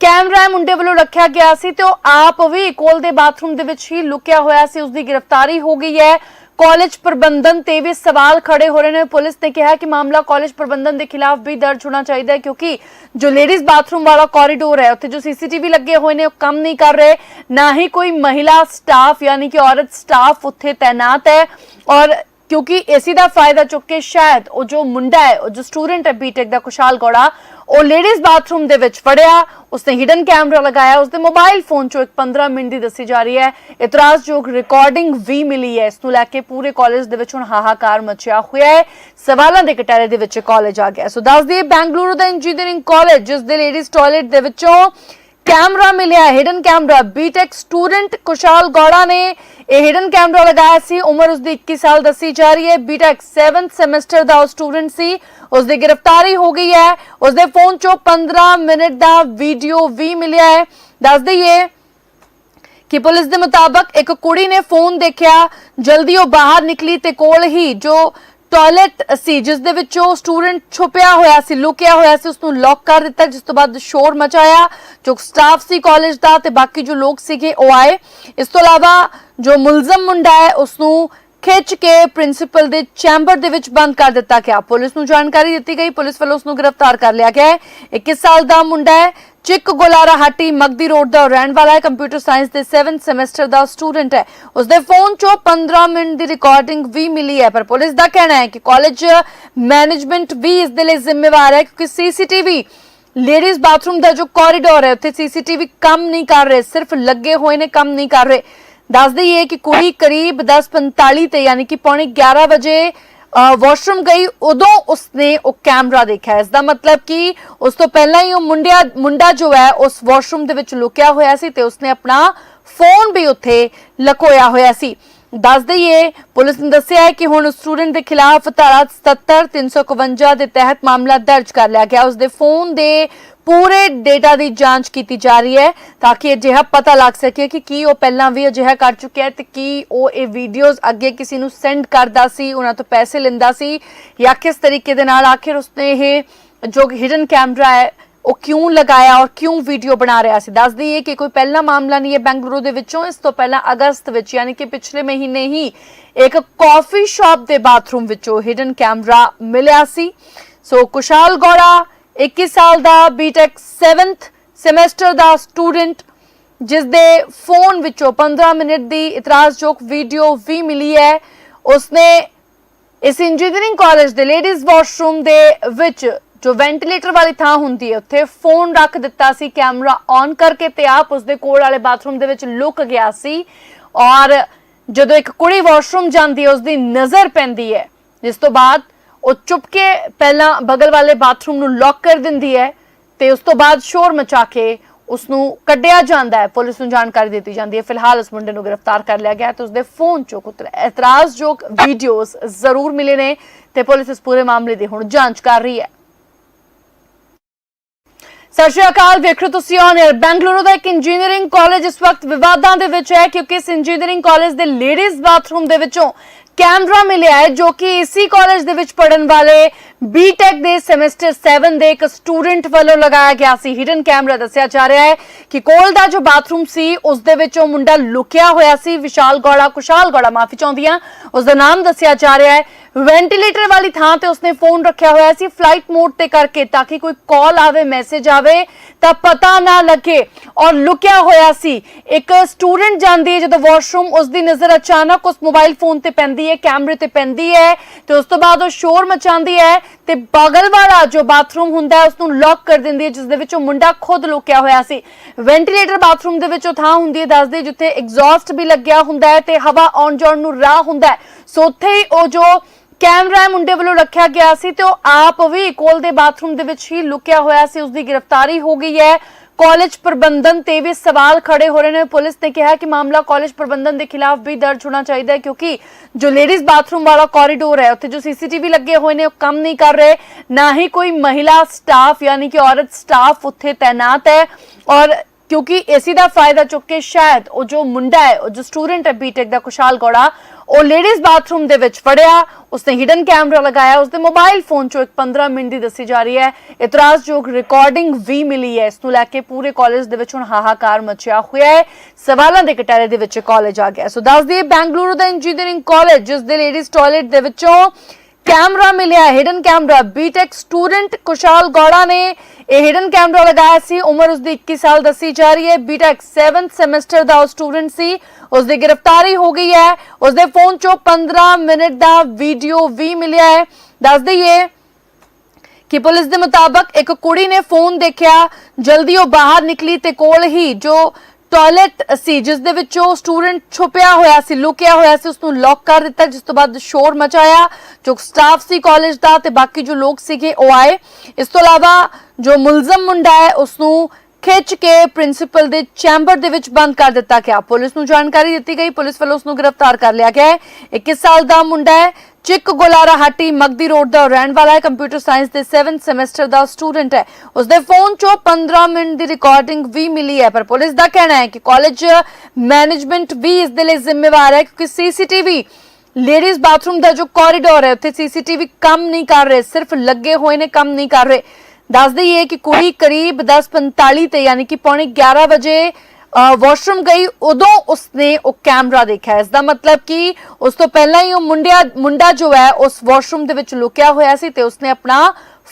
ਕੈਮਰਾ ਮੁੰਡੇ ਵੱਲੋਂ ਰੱਖਿਆ ਗਿਆ ਸੀ ਤੇ ਉਹ ਆਪ ਵੀ ਕੋਲ ਦੇ ਬਾਥਰੂਮ ਦੇ ਵਿੱਚ ਹੀ ਲੁਕਿਆ ਹੋਇਆ ਸੀ। ਉਸ ਦੀ ਗ੍ਰਿਫਤਾਰੀ ਹੋ ਗਈ ਹੈ। ਕਾਲਜ ਪ੍ਰਬੰਧਨ ਤੇ ਵੀ ਸਵਾਲ ਖੜੇ ਹੋ ਰਹੇ ਨੇ। ਪੁਲਿਸ ਨੇ ਕਿਹਾ ਕਿ ਮਾਮਲਾ ਕਾਲਜ ਪ੍ਰਬੰਧਨ ਦੇ ਖਿਲਾਫ ਵੀ ਦਰਜ ਹੋਣਾ ਚਾਹੀਦਾ ਹੈ ਕਿਉਂਕਿ ਜੋ ਲੇਡੀਜ਼ ਬਾਥਰੂਮ ਵਾਲਾ ਕੋਰੀਡੋਰ ਹੈ, ਉੱਥੇ ਜੋ ਸੀਸੀਟੀਵੀ ਲੱਗੇ ਹੋਏ ਨੇ, ਉਹ ਕੰਮ ਨਹੀਂ ਕਰ ਰਹੇ। ਨਾ ਹੀ ਕੋਈ ਮਹਿਲਾ ਸਟਾਫ ਯਾਨੀ ਕਿ ਔਰਤ ਸਟਾਫ ਉੱਥੇ ਤਾਇਨਾਤ ਹੈ। ਔਰ ਕਿਉਂਕਿ ਇਸੇ ਦਾ ਫਾਇਦਾ ਚੁੱਕ ਕੇ ਸ਼ਾਇਦ ਉਹ ਜੋ ਮੁੰਡਾ ਹੈ, ਉਹ ਜੋ ਸਟੂਡੈਂਟ ਹੈ ਬੀਟੈਕ ਦਾ ਕੁਸ਼ਾਲ ਗੌੜਾ, ਉਹ ਲੇਡੀਜ਼ ਬਾਥਰੂਮ ਦੇ ਵਿੱਚ ਫੜਿਆ, ਉਸਨੇ ਹਿਡਨ ਕੈਮਰਾ ਲਗਾਇਆ, ਉਸਦੇ ਮੋਬਾਈਲ ਫੋਨ ਚੋਂ ਇੱਕ 15 ਮਿੰਟ ਦੀ ਦੱਸੀ ਜਾ ਰਹੀ ਹੈ। ਇਤਰਾਜ਼ਯੋਗ ਰਿਕਾਰਡਿੰਗ ਵੀ ਮਿਲੀ ਹੈ। ਇਸ ਨੂੰ ਲੈ ਕੇ ਪੂਰੇ ਕਾਲਜ ਦੇ ਵਿੱਚ ਹੁਣ ਹਾਹਾਕਾਰ ਮਚਿਆ ਹੋਇਆ ਹੈ। ਸਵਾਲਾਂ ਦੇ ਕਟਾਰੇ ਦੇ ਵਿੱਚ ਕਾਲਜ ਆ ਗਿਆ। ਸੋ ਦੱਸ ਦਈਏ, ਬੈਂਗਲੁਰੂ ਦਾ ਇੰਜੀਨੀਅਰਿੰਗ ਕਾਲਜ ਜਿਸ ਦੇ ਲੇਡੀਜ਼ ਟਾਇਲਟ ਦੇ ਵਿੱਚੋਂ ਕੈਮਰਾ ਮਿਲਿਆ hidden camera BTech student Kushal Gowda ਨੇ। ਇਹ ਹਿਡਨ ਕੈਮਰਾ ਲਗਾਇਆ ਸੀ। ਉਮਰ ਉਸ ਦੀ 21 ਸਾਲ ਦੱਸੀ ਜਾ ਰਹੀ ਹੈ। ਬੀਟੈਕ 7th ਸਮੈਸਟਰ ਦਾ ਉਹ ਸਟੂਡੈਂਟ ਸੀ। ਉਸ ਦੀ ਗ੍ਰਿਫਤਾਰੀ ਹੋ ਗਈ ਹੈ। ਉਸ ਦੇ ਫੋਨ ਚੋਂ 15 ਮਿੰਟ ਦਾ ਵੀਡੀਓ ਵੀ ਮਿਲਿਆ ਹੈ। ਦੱਸ ਦਈਏ ਕਿ ਪੁਲਿਸ ਦੇ ਮੁਤਾਬਕ ਇੱਕ ਕੁੜੀ ਨੇ ਫੋਨ ਦੇਖਿਆ। ਜਲਦੀ ਉਹ ਬਾਹਰ ਨਿਕਲੀ ਤੇ ਕੋਲ ਹੀ ਜੋ ਟਾਇਲਟ ਸੀ, ਜਿਸ ਦੇ ਵਿੱਚ ਉਹ ਸਟੂਡੈਂਟ ਛੁਪਿਆ ਹੋਇਆ ਸੀ, ਲੁਕਿਆ ਹੋਇਆ ਸੀ ਉਸ ਨੂੰ ਲੌਕ ਕਰ ਦਿੱਤਾ, ਜਿਸ ਤੋਂ ਬਾਅਦ ਸ਼ੋਰ ਮਚਾਇਆ, ਜੋ ਸਟਾਫ ਸੀ ਕਾਲਜ ਦਾ ਤੇ ਬਾਕੀ ਜੋ ਲੋਕ ਸੀਗੇ, ਉਹ ਆਏ। ਇਸ ਤੋਂ ਇਲਾਵਾ ਜੋ ਮੁਲਜ਼ਮ ਮੁੰਡਾ ਹੈ ਉਸ ਨੂੰ ਖਿੱਚ ਕੇ ਪ੍ਰਿੰਸੀਪਲ ਦੇ ਚੈਂਬਰ ਦੇ ਵਿੱਚ ਬੰਦ ਕਰ ਦਿੱਤਾ ਗਿਆ। ਪੁਲਿਸ ਨੂੰ ਜਾਣਕਾਰੀ ਦਿੱਤੀ ਗਈ, ਪੁਲਿਸ ਵੱਲੋਂ ਉਸ ਨੂੰ ਗ੍ਰਿਫਤਾਰ ਕਰ ਲਿਆ ਗਿਆ ਹੈ। 21 ਸਾਲ ਦਾ ਮੁੰਡਾ ਹੈ ਚਿੱਕ ਗੋਲਾਰਾ ਹਾਟੀ ਮਗਦੀ ਰੋਡ ਦਾ ਰਹਿਣ ਵਾਲਾ ਹੈ। ਕੰਪਿਊਟਰ ਸਾਇੰਸ ਦੇ 7th ਸਮੈਸਟਰ ਦਾ ਸਟੂਡੈਂਟ ਹੈ। ਉਸ ਦੇ ਫੋਨ ਚੋਂ 15 ਮਿੰਟ ਦੀ ਰਿਕਾਰਡਿੰਗ ਵੀ ਮਿਲੀ ਹੈ, ਪਰ ਪੁਲਿਸ ਦਾ ਕਹਿਣਾ ਹੈ ਕਿ ਕਾਲਜ ਮੈਨੇਜਮੈਂਟ ਵੀ ਇਸ ਦੇ ਲਈ ਜ਼ਿੰਮੇਵਾਰ ਹੈ ਕਿਉਂਕਿ ਸੀਸੀਟੀਵੀ ਲੇਡੀਜ਼ ਬਾਥਰੂਮ ਦਾ ਜੋ ਕੋਰੀਡੋਰ ਹੈ, ਉੱਥੇ ਸੀਸੀਟੀਵੀ ਕੰਮ ਨਹੀਂ ਕਰ ਰਹੇ, ਸਿਰਫ ਲੱਗੇ ਹੋਏ ਨੇ, ਕੰਮ ਨਹੀਂ ਕਰ ਰਹੇ। ਦੱਸ ਦਈਏ ਕਿ ਕੁੜੀ ਕਰੀਬ 10:45 ਤੇ ਯਾਨੀ ਕਿ ਪੌਣੇ 11 ਵਜੇ ਵਾਸ਼ਰੂਮ ਗਈ, ਉਦੋਂ ਉਸਨੇ ਉਹ ਕੈਮਰਾ ਦੇਖਿਆ। ਇਸ ਦਾ ਮਤਲਬ ਕਿ ਉਸ ਤੋਂ ਪਹਿਲਾਂ ਹੀ ਉਹ ਮੁੰਡਿਆ, ਮੁੰਡਾ ਜੋ ਹੈ, ਉਸ ਵਾਸ਼ਰੂਮ ਦੇ ਵਿੱਚ ਲੁਕਿਆ ਹੋਇਆ ਸੀ ਤੇ ਉਸਨੇ ਆਪਣਾ ਫੋਨ ਵੀ ਉੱਥੇ ਲਕੋਇਆ ਹੋਇਆ ਸੀ। ਦੱਸ ਦਈਏ ਪੁਲਿਸ ਨੇ ਦੱਸਿਆ ਹੈ ਕਿ ਹੁਣ ਸਟੂਡੈਂਟ ਦੇ ਖਿਲਾਫ ਧਾਰਾ 77 351 ਦੇ ਤਹਿਤ ਮਾਮਲਾ ਦਰਜ ਕਰ ਲਿਆ ਗਿਆ। ਉਸ ਦੇ ਫੋਨ ਦੇ ਪੂਰੇ ਡੇਟਾ ਦੀ ਜਾਂਚ ਕੀਤੀ ਜਾ ਰਹੀ ਹੈ ਤਾਂ ਕਿ ਅਜਿਹਾ ਪਤਾ ਲੱਗ ਸਕੇ ਕਿ ਕੀ ਉਹ ਪਹਿਲਾਂ ਵੀ ਅਜਿਹਾ ਕਰ ਚੁੱਕਿਆ ਹੈ ਤੇ ਕੀ ਉਹ ਇਹ ਵੀਡੀਓਜ਼ ਅੱਗੇ ਕਿਸੇ ਨੂੰ ਸੈਂਡ ਕਰਦਾ ਸੀ, ਉਹਨਾਂ ਤੋਂ ਪੈਸੇ ਲੈਂਦਾ ਸੀ ਜਾਂ ਕਿਸ ਤਰੀਕੇ ਦੇ ਨਾਲ ਆਖਿਰ ਉਸਨੇ ਇਹ ਜੋ ਹਿਡਨ ਕੈਮਰਾ ਹੈ ਉਹ ਕਿਉਂ ਲਗਾਇਆ ਔਰ ਕਿਉਂ ਵੀਡੀਓ ਬਣਾ ਰਿਹਾ ਸੀ? ਦੱਸ ਦਈਏ ਕਿ ਕੋਈ ਪਹਿਲਾ ਮਾਮਲਾ ਨਹੀਂ ਹੈ ਬੈਂਗਲੁਰੂ ਦੇ ਵਿੱਚੋਂ। ਇਸ ਤੋਂ ਪਹਿਲਾਂ ਅਗਸਤ ਵਿੱਚ, ਯਾਨੀ ਕਿ ਪਿਛਲੇ ਮਹੀਨੇ ਹੀ ਇੱਕ ਕਾਫੀ ਸ਼ਾਪ ਦੇ ਬਾਥਰੂਮ ਵਿੱਚੋਂ ਹਿਡਨ ਕੈਮਰਾ ਮਿਲਿਆ ਸੀ। ਸੋ ਕੁਸ਼ਾਲ ਗੌੜਾ 21 ਸਾਲ ਦਾ ਬੀਟੈਕ 7th ਸਮੈਸਟਰ ਦਾ ਸਟੂਡੈਂਟ ਜਿਸ ਦੇ ਫੋਨ ਵਿੱਚੋਂ 15 ਮਿੰਟ ਦੀ ਇਤਰਾਜ਼ਯੋਗ ਵੀਡੀਓ ਵੀ ਮਿਲੀ ਹੈ। ਉਸਨੇ ਇਸ ਇੰਜੀਨੀਅਰਿੰਗ ਕਾਲਜ ਦੇ ਲੇਡੀਜ਼ ਵਾਸ਼ਰੂਮ ਦੇ ਵਿੱਚ ਜੋ ਵੈਂਟੀਲੇਟਰ ਵਾਲੀ ਥਾਂ ਹੁੰਦੀ ਹੈ, ਉੱਥੇ ਫੋਨ ਰੱਖ ਦਿੱਤਾ ਸੀ ਕੈਮਰਾ ਔਨ ਕਰਕੇ ਤੇ ਆਪ ਉਸਦੇ ਕੋਲ ਵਾਲੇ ਬਾਥਰੂਮ ਦੇ ਵਿੱਚ ਲੁਕ ਗਿਆ ਸੀ ਔਰ ਜਦੋਂ ਇੱਕ ਕੁੜੀ ਵਾਸ਼ਰੂਮ ਜਾਂਦੀ ਹੈ, ਉਸਦੀ ਨਜ਼ਰ ਪੈਂਦੀ ਹੈ, ਜਿਸ ਤੋਂ ਬਾਅਦ ਉਹ ਚੁੱਪ ਕੇ ਪਹਿਲਾਂ ਬਗਲ ਵਾਲੇ ਬਾਥਰੂਮ ਨੂੰ ਲੌਕ ਕਰ ਦਿੰਦੀ ਹੈ ਤੇ ਉਸ ਤੋਂ ਬਾਅਦ ਸ਼ੋਰ ਮਚਾ ਕੇ ਉਸ ਨੂੰ ਕੱਢਿਆ ਜਾਂਦਾ ਹੈ, ਪੁਲਿਸ ਨੂੰ ਜਾਣਕਾਰੀ ਦਿੱਤੀ ਜਾਂਦੀ ਹੈ। ਫਿਲਹਾਲ ਉਸ ਮੁੰਡੇ ਨੂੰ ਗ੍ਰਿਫਤਾਰ ਕਰ ਲਿਆ ਗਿਆ ਤੇ ਉਸਦੇ ਫੋਨ ਚੋਂ ਕੁਝ ਇਤਰਾਜ਼ਯੋਗ ਵੀਡੀਓਜ਼ ਜ਼ਰੂਰ ਮਿਲੇ ਨੇ ਤੇ ਪੁਲਿਸ ਇਸ ਪੂਰੇ ਮਾਮਲੇ ਦੀ ਹੁਣ ਜਾਂਚ ਕਰ ਰਹੀ ਹੈ। ਸਤਿ ਸ਼੍ਰੀ ਅਕਾਲ, ਵੇਖ ਰਹੇ ਹੋ ਤੁਸੀਂ ਔਨ 에ਅਰ ਬੈਂਗਲੁਰੂ ਦਾ ਇੱਕ ਇੰਜੀਨੀਅਰਿੰਗ ਕਾਲਜ ਇਸ ਵਕਤ ਵਿਵਾਦਾਂ ਦੇ ਵਿੱਚ ਹੈ, ਕਿਉਂਕਿ ਇਸ ਇੰਜੀਨੀਅਰਿੰਗ ਕਾਲਜ ਦੇ ਲੇਡੀਜ਼ ਬਾਥਰੂਮ ਦੇ ਵਿੱਚੋਂ ਕੈਮਰਾ ਮਿਲਿਆ ਹੈ, ਜੋ ਕਿ ਇਸੀ ਕਾਲਜ ਦੇ ਵਿੱਚ ਪੜਨ ਵਾਲੇ ਬੀਟੈਕ ਦੇ ਸੈਮੈਸਟਰ 7 ਦੇ ਇੱਕ ਸਟੂਡੈਂਟ ਵੱਲੋਂ ਲਗਾਇਆ ਗਿਆ ਸੀ। ਹਿਡਨ ਕੈਮਰਾ ਦੱਸਿਆ ਜਾ ਰਿਹਾ ਹੈ ਕਿ ਕੋਲ ਦਾ ਜੋ ਬਾਥਰੂਮ ਸੀ, ਉਸ ਦੇ ਵਿੱਚ ਉਹ ਮੁੰਡਾ ਲੁਕਿਆ ਹੋਇਆ ਸੀ, ਵਿਸ਼ਾਲ ਗੌੜਾ, ਕੁਸ਼ਾਲ ਗੌੜਾ ਮਾਫੀ ਚਾਹੁੰਦੀਆਂ ਹਾਂ। ਉਸ ਦਾ ਨਾਮ ਦੱਸਿਆ ਜਾ ਰਿਹਾ ਹੈ। ਵੈਂਟੀਲੇਟਰ ਵਾਲੀ ਥਾਂ ਤੇ ਉਸਨੇ ਫੋਨ ਰੱਖਿਆ ਹੋਇਆ ਸੀ ਫਲਾਈਟ ਮੋਡ ਤੇ ਕਰਕੇ ਤਾਂ ਕਿ ਕੋਈ ਕਾਲ ਆਵੇ ਮੈਸੇਜ ਆਵੇ, ਤਾਂ ਪਤਾ ਨਾ ਲੱਗੇ। ਔਰ ਲੁਕਿਆ ਹੋਇਆ ਸੀ, ਇੱਕ ਸਟੂਡੈਂਟ ਜਾਂਦੀ ਹੈ ਜਦੋਂ ਵਾਸ਼ਰੂਮ ਉਸ ਦੀ ਨਜ਼ਰ ਅਚਾਨਕ ਉਸ ਮੋਬਾਈਲ ਫੋਨ ਤੇ ਪੈਂਦੀ ਹੈ ਕੈਮਰੇ ਤੇ ਪੈਂਦੀ ਹੈ, ਤੇ ਉਸ ਤੋਂ ਬਾਅਦ ਉਹ ਸ਼ੋਰ ਮਚਾਉਂਦੀ ਹੈ, ਤੇ ਬਗਲ ਵਾਲਾ ਜੋ ਬਾਥਰੂਮ ਹੁੰਦਾ ਹੈ ਉਸ ਨੂੰ ਲੌਕ ਕਰ ਦਿੰਦੀ ਹੈ, ਜਿਸ ਦੇ ਵਿੱਚ ਉਹ ਮੁੰਡਾ ਖੁਦ ਲੁਕਿਆ ਹੋਇਆ ਸੀ। ਵੈਂਟੀਲੇਟਰ ਬਾਥਰੂਮ ਦੇ ਵਿੱਚ ਉਹ ਥਾਂ ਹੁੰਦੀ ਹੈ, ਦੱਸਦੇ ਜਿੱਥੇ ਐਗਜ਼ੌਸਟ ਵੀ ਲੱਗਿਆ ਹੁੰਦਾ ਹੈ ਤੇ ਹਵਾ ਆਉਣ ਜਾਣ ਨੂੰ ਰਾਹ ਹੁੰਦਾ ਹੈ। ਸੋ ਉੱਥੇ ਹੀ ਉਹ ਜੋ ਕੈਮਰਾ ਮੁੰਡੇ ਵੱਲੋਂ ਰੱਖਿਆ ਗਿਆ ਸੀ ਤੇ ਉਹ ਆਪ ਵੀ ਕੋਲ ਦੇ ਬਾਥਰੂਮ ਦੇ ਵਿੱਚ ਹੀ ਲੁਕਿਆ ਹੋਇਆ ਸੀ। ਉਸ ਦੀ ਗ੍ਰਿਫਤਾਰੀ ਹੋ ਗਈ ਹੈ। ਕਾਲਜ ਪ੍ਰਬੰਧਨ ਤੇ ਵੀ ਸਵਾਲ ਖੜੇ ਹੋ ਰਹੇ ਨੇ। ਪੁਲਿਸ ਨੇ ਕਿਹਾ ਕਿ ਮਾਮਲਾ ਕਾਲਜ ਪ੍ਰਬੰਧਨ ਦੇ ਖਿਲਾਫ ਵੀ ਦਰਜ ਹੋਣਾ ਚਾਹੀਦਾ ਹੈ ਕਿਉਂਕਿ ਜੋ ਲੇਡੀਜ਼ ਬਾਥਰੂਮ ਵਾਲਾ ਕੋਰੀਡੋਰ ਹੈ, ਉੱਥੇ ਜੋ ਸੀਸੀਟੀਵੀ ਲੱਗੇ ਹੋਏ ਨੇ, ਉਹ ਕੰਮ ਨਹੀਂ ਕਰ ਰਹੇ। ਨਾ ਹੀ ਕੋਈ ਮਹਿਲਾ ਸਟਾਫ ਯਾਨੀ ਕਿ ਔਰਤ ਸਟਾਫ ਉੱਥੇ ਤਾਇਨਾਤ ਹੈ। ਔਰ ਕਿਉਂਕਿ ਇਸੇ ਦਾ ਫਾਇਦਾ ਚੁੱਕ ਕੇ ਸ਼ਾਇਦ ਉਹ ਜੋ ਮੁੰਡਾ ਹੈ, ਉਹ ਜੋ ਸਟੂਡੈਂਟ ਹੈ ਬੀਟੈਕ ਦਾ ਕੁਸ਼ਾਲ ਗੌੜਾ, ਉਹ ਲੇਡੀਜ਼ ਬਾਥਰੂਮ ਦੇ ਵਿੱਚ ਫੜਿਆ, ਉਸਨੇ ਹਿਡਨ ਕੈਮਰਾ ਲਗਾਇਆ, ਉਸਦੇ ਮੋਬਾਈਲ ਫੋਨ ਚੋਂ ਇੱਕ 15 ਮਿੰਟ ਦੀ ਦੱਸੀ ਜਾ ਰਹੀ ਹੈ। ਇਤਰਾਜ਼ਯੋਗ ਰਿਕਾਰਡਿੰਗ ਵੀ ਮਿਲੀ ਹੈ। ਇਸ ਨੂੰ ਲੈ ਕੇ ਪੂਰੇ ਕਾਲਜ ਦੇ ਵਿੱਚ ਹੁਣ ਹਾਹਾਕਾਰ ਮਚਿਆ ਹੋਇਆ ਹੈ। ਸਵਾਲਾਂ ਦੇ ਕਟਾਰੇ ਦੇ ਵਿੱਚ ਕਾਲਜ ਆ ਗਿਆ। ਸੋ ਦੱਸ ਦਈਏ, ਬੈਂਗਲੁਰੂ ਦਾ ਇੰਜੀਨੀਅਰਿੰਗ ਕਾਲਜ ਜਿਸ ਦੇ ਲੇਡੀਜ਼ ਟਾਇਲਟ ਦੇ ਵਿੱਚੋਂ ਕੈਮਰਾ ਮਿਲਿਆ hidden camera BTech student Kushal Gowda ਨੇ ਇਹ ਹਿਡਨ ਕੈਮਰਾ ਲਗਾਇਆ ਸੀ। ਉਮਰ ਉਸ ਦੀ 21 ਸਾਲ ਦੱਸੀ ਜਾ ਰਹੀ ਹੈ। ਬੀਟੈਕ 7th ਸੈਮੈਸਟਰ ਦਾ ਉਹ ਸਟੂਡੈਂਟ ਸੀ। ਉਸ ਦੀ ਗ੍ਰਿਫਤਾਰੀ ਹੋ ਗਈ ਹੈ। ਉਸ ਦੇ ਫੋਨ ਚੋਂ 15 ਮਿੰਟ ਦਾ ਵੀਡੀਓ ਵੀ ਮਿਲਿਆ ਹੈ। ਦੱਸ ਦਈਏ ਕਿ ਪੁਲਿਸ ਦੇ ਮੁਤਾਬਕ ਇੱਕ ਕੁੜੀ ਨੇ ਫੋਨ ਦੇਖਿਆ। ਜਲਦੀ ਉਹ ਬਾਹਰ ਨਿਕਲੀ ਤੇ ਕੋਲ ਹੀ ਜੋ ਟਾਇਲਟ ਸੀ, ਜਿਸ ਦੇ ਵਿੱਚ ਉਹ ਸਟੂਡੈਂਟ ਛੁਪਿਆ ਹੋਇਆ ਸੀ, ਲੁਕਿਆ ਹੋਇਆ ਸੀ ਉਸ ਨੂੰ ਲੌਕ ਕਰ ਦਿੱਤਾ, ਜਿਸ ਤੋਂ ਬਾਅਦ ਸ਼ੋਰ ਮਚਾਇਆ, ਜੋ ਸਟਾਫ ਸੀ ਕਾਲਜ ਦਾ ਤੇ ਬਾਕੀ ਜੋ ਲੋਕ ਸੀਗੇ ਉਹ ਆਏ। ਇਸ ਤੋਂ ਇਲਾਵਾ ਜੋ ਮੁਲਜ਼ਮ ਮੁੰਡਾ ਹੈ ਉਸ ਨੂੰ ਖਿੱਚ ਕੇ ਪ੍ਰਿੰਸੀਪਲ ਦੇ ਚੈਂਬਰ ਦੇ ਵਿੱਚ ਬੰਦ ਕਰ ਦਿੱਤਾ ਗਿਆ। ਪੁਲਿਸ ਨੂੰ ਜਾਣਕਾਰੀ ਦਿੱਤੀ ਗਈ। ਪੁਲਿਸ ਵੱਲੋਂ ਉਸ ਨੂੰ ਗ੍ਰਿਫਤਾਰ ਕਰ ਲਿਆ ਗਿਆ ਹੈ। 21 ਸਾਲ ਦਾ ਮੁੰਡਾ ਹੈ। ਚਿੱਕ ਗੋਲਾਰਾ ਹਾਟੀ ਮਗਦੀ ਰੋਡ ਦਾ ਰਹਿਣ ਵਾਲਾ ਹੈ। ਕੰਪਿਊਟਰ ਸਾਇੰਸ ਦੇ 7th ਸੈਮੈਸਟਰ ਦਾ ਸਟੂਡੈਂਟ ਹੈ। ਉਸ ਦੇ ਫੋਨ ਚੋਂ 15 ਮਿੰਟ ਦੀ ਰਿਕਾਰਡਿੰਗ ਵੀ ਮਿਲੀ ਹੈ। ਪਰ ਪੁਲਿਸ ਦਾ ਕਹਿਣਾ ਹੈ ਕਿ ਕਾਲਜ ਮੈਨੇਜਮੈਂਟ ਵੀ ਇਸ ਦੇ ਲਈ ਜ਼ਿੰਮੇਵਾਰ ਹੈ ਕਿਉਂਕਿ ਸੀਸੀਟੀਵੀ ਲੇਡੀਜ਼ ਬਾਥਰੂਮ ਦਾ ਜੋ ਕੋਰੀਡੋਰ ਹੈ, ਉੱਥੇ ਸੀਸੀਟੀਵੀ ਕੰਮ ਨਹੀਂ ਕਰ ਰਹੇ। ਸਿਰਫ ਲੱਗੇ ਹੋਏ ਨੇ, ਕੰਮ ਨਹੀਂ ਕਰ ਰਹੇ। ਦੱਸ ਦਈਏ ਕਿ ਕੁੜੀ ਕਰੀਬ 10:45 ਤੇ ਯਾਨੀ ਕਿ ਪੌਣੇ 11 ਵਜੇ ਵਾਸ਼ਰੂਮ ਗਈ, ਉਦੋਂ ਉਸਨੇ ਉਹ ਕੈਮਰਾ ਦੇਖਿਆ। ਇਸ ਦਾ ਮਤਲਬ ਕਿ ਉਸ ਤੋਂ ਪਹਿਲਾਂ ਹੀ ਉਹ ਮੁੰਡਿਆ, ਮੁੰਡਾ ਜੋ ਹੈ, ਉਸ ਵਾਸ਼ਰੂਮ ਦੇ ਵਿੱਚ ਲੁਕਿਆ ਹੋਇਆ ਸੀ ਤੇ ਉਸਨੇ ਆਪਣਾ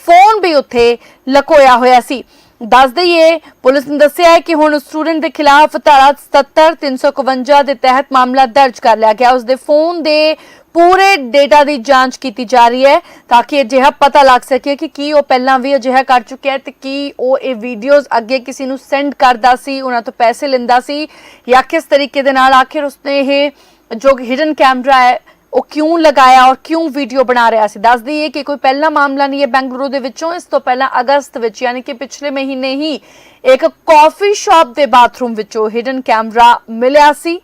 ਫੋਨ ਵੀ ਉੱਥੇ ਲਕੋਇਆ ਹੋਇਆ ਸੀ। ਦੱਸ ਦਈਏ, ਪੁਲਿਸ ਨੇ ਦੱਸਿਆ ਹੈ ਕਿ ਹੁਣ ਸਟੂਡੈਂਟ ਦੇ ਖਿਲਾਫ ਧਾਰਾ 77 351 ਦੇ ਤਹਿਤ ਮਾਮਲਾ ਦਰਜ ਕਰ ਲਿਆ ਗਿਆ। ਉਸ ਦੇ ਫੋਨ ਦੇ ਪੂਰੇ ਡੇਟਾ ਦੀ ਜਾਂਚ ਕੀਤੀ ਜਾ ਰਹੀ ਹੈ ਤਾਂ ਕਿ ਅਜਿਹਾ ਪਤਾ ਲੱਗ ਸਕੇ ਕਿ ਕੀ ਉਹ ਪਹਿਲਾਂ ਵੀ ਅਜਿਹਾ ਕਰ ਚੁੱਕਿਆ ਹੈ ਤੇ ਕੀ ਉਹ ਇਹ ਵੀਡੀਓਜ਼ ਅੱਗੇ ਕਿਸੇ ਨੂੰ ਸੈਂਡ ਕਰਦਾ ਸੀ, ਉਹਨਾਂ ਤੋਂ ਪੈਸੇ ਲੈਂਦਾ ਸੀ ਜਾਂ ਕਿਸ ਤਰੀਕੇ ਦੇ ਨਾਲ ਆਖਿਰ ਉਸਨੇ ਇਹ ਜੋ ਹਿਡਨ ਕੈਮਰਾ ਹੈ, ਉਹ ਕਿਉਂ ਲਗਾਇਆ ਔਰ ਕਿਉਂ ਵੀਡੀਓ ਬਣਾ ਰਿਹਾ ਸੀ? ਦੱਸ ਦਈਏ ਕਿ ਕੋਈ ਪਹਿਲਾ ਮਾਮਲਾ ਨਹੀਂ ਹੈ ਬੈਂਗਲੁਰੂ ਦੇ ਵਿੱਚੋਂ, ਇਸ ਤੋਂ ਪਹਿਲਾਂ ਅਗਸਤ ਵਿੱਚ, ਯਾਨੀ ਕਿ ਪਿਛਲੇ ਮਹੀਨੇ ਹੀ ਇੱਕ ਕਾਫੀ ਸ਼ਾਪ ਦੇ ਬਾਥਰੂਮ ਵਿੱਚੋਂ ਹਿਡਨ ਕੈਮਰਾ ਮਿਲਿਆ ਸੀ।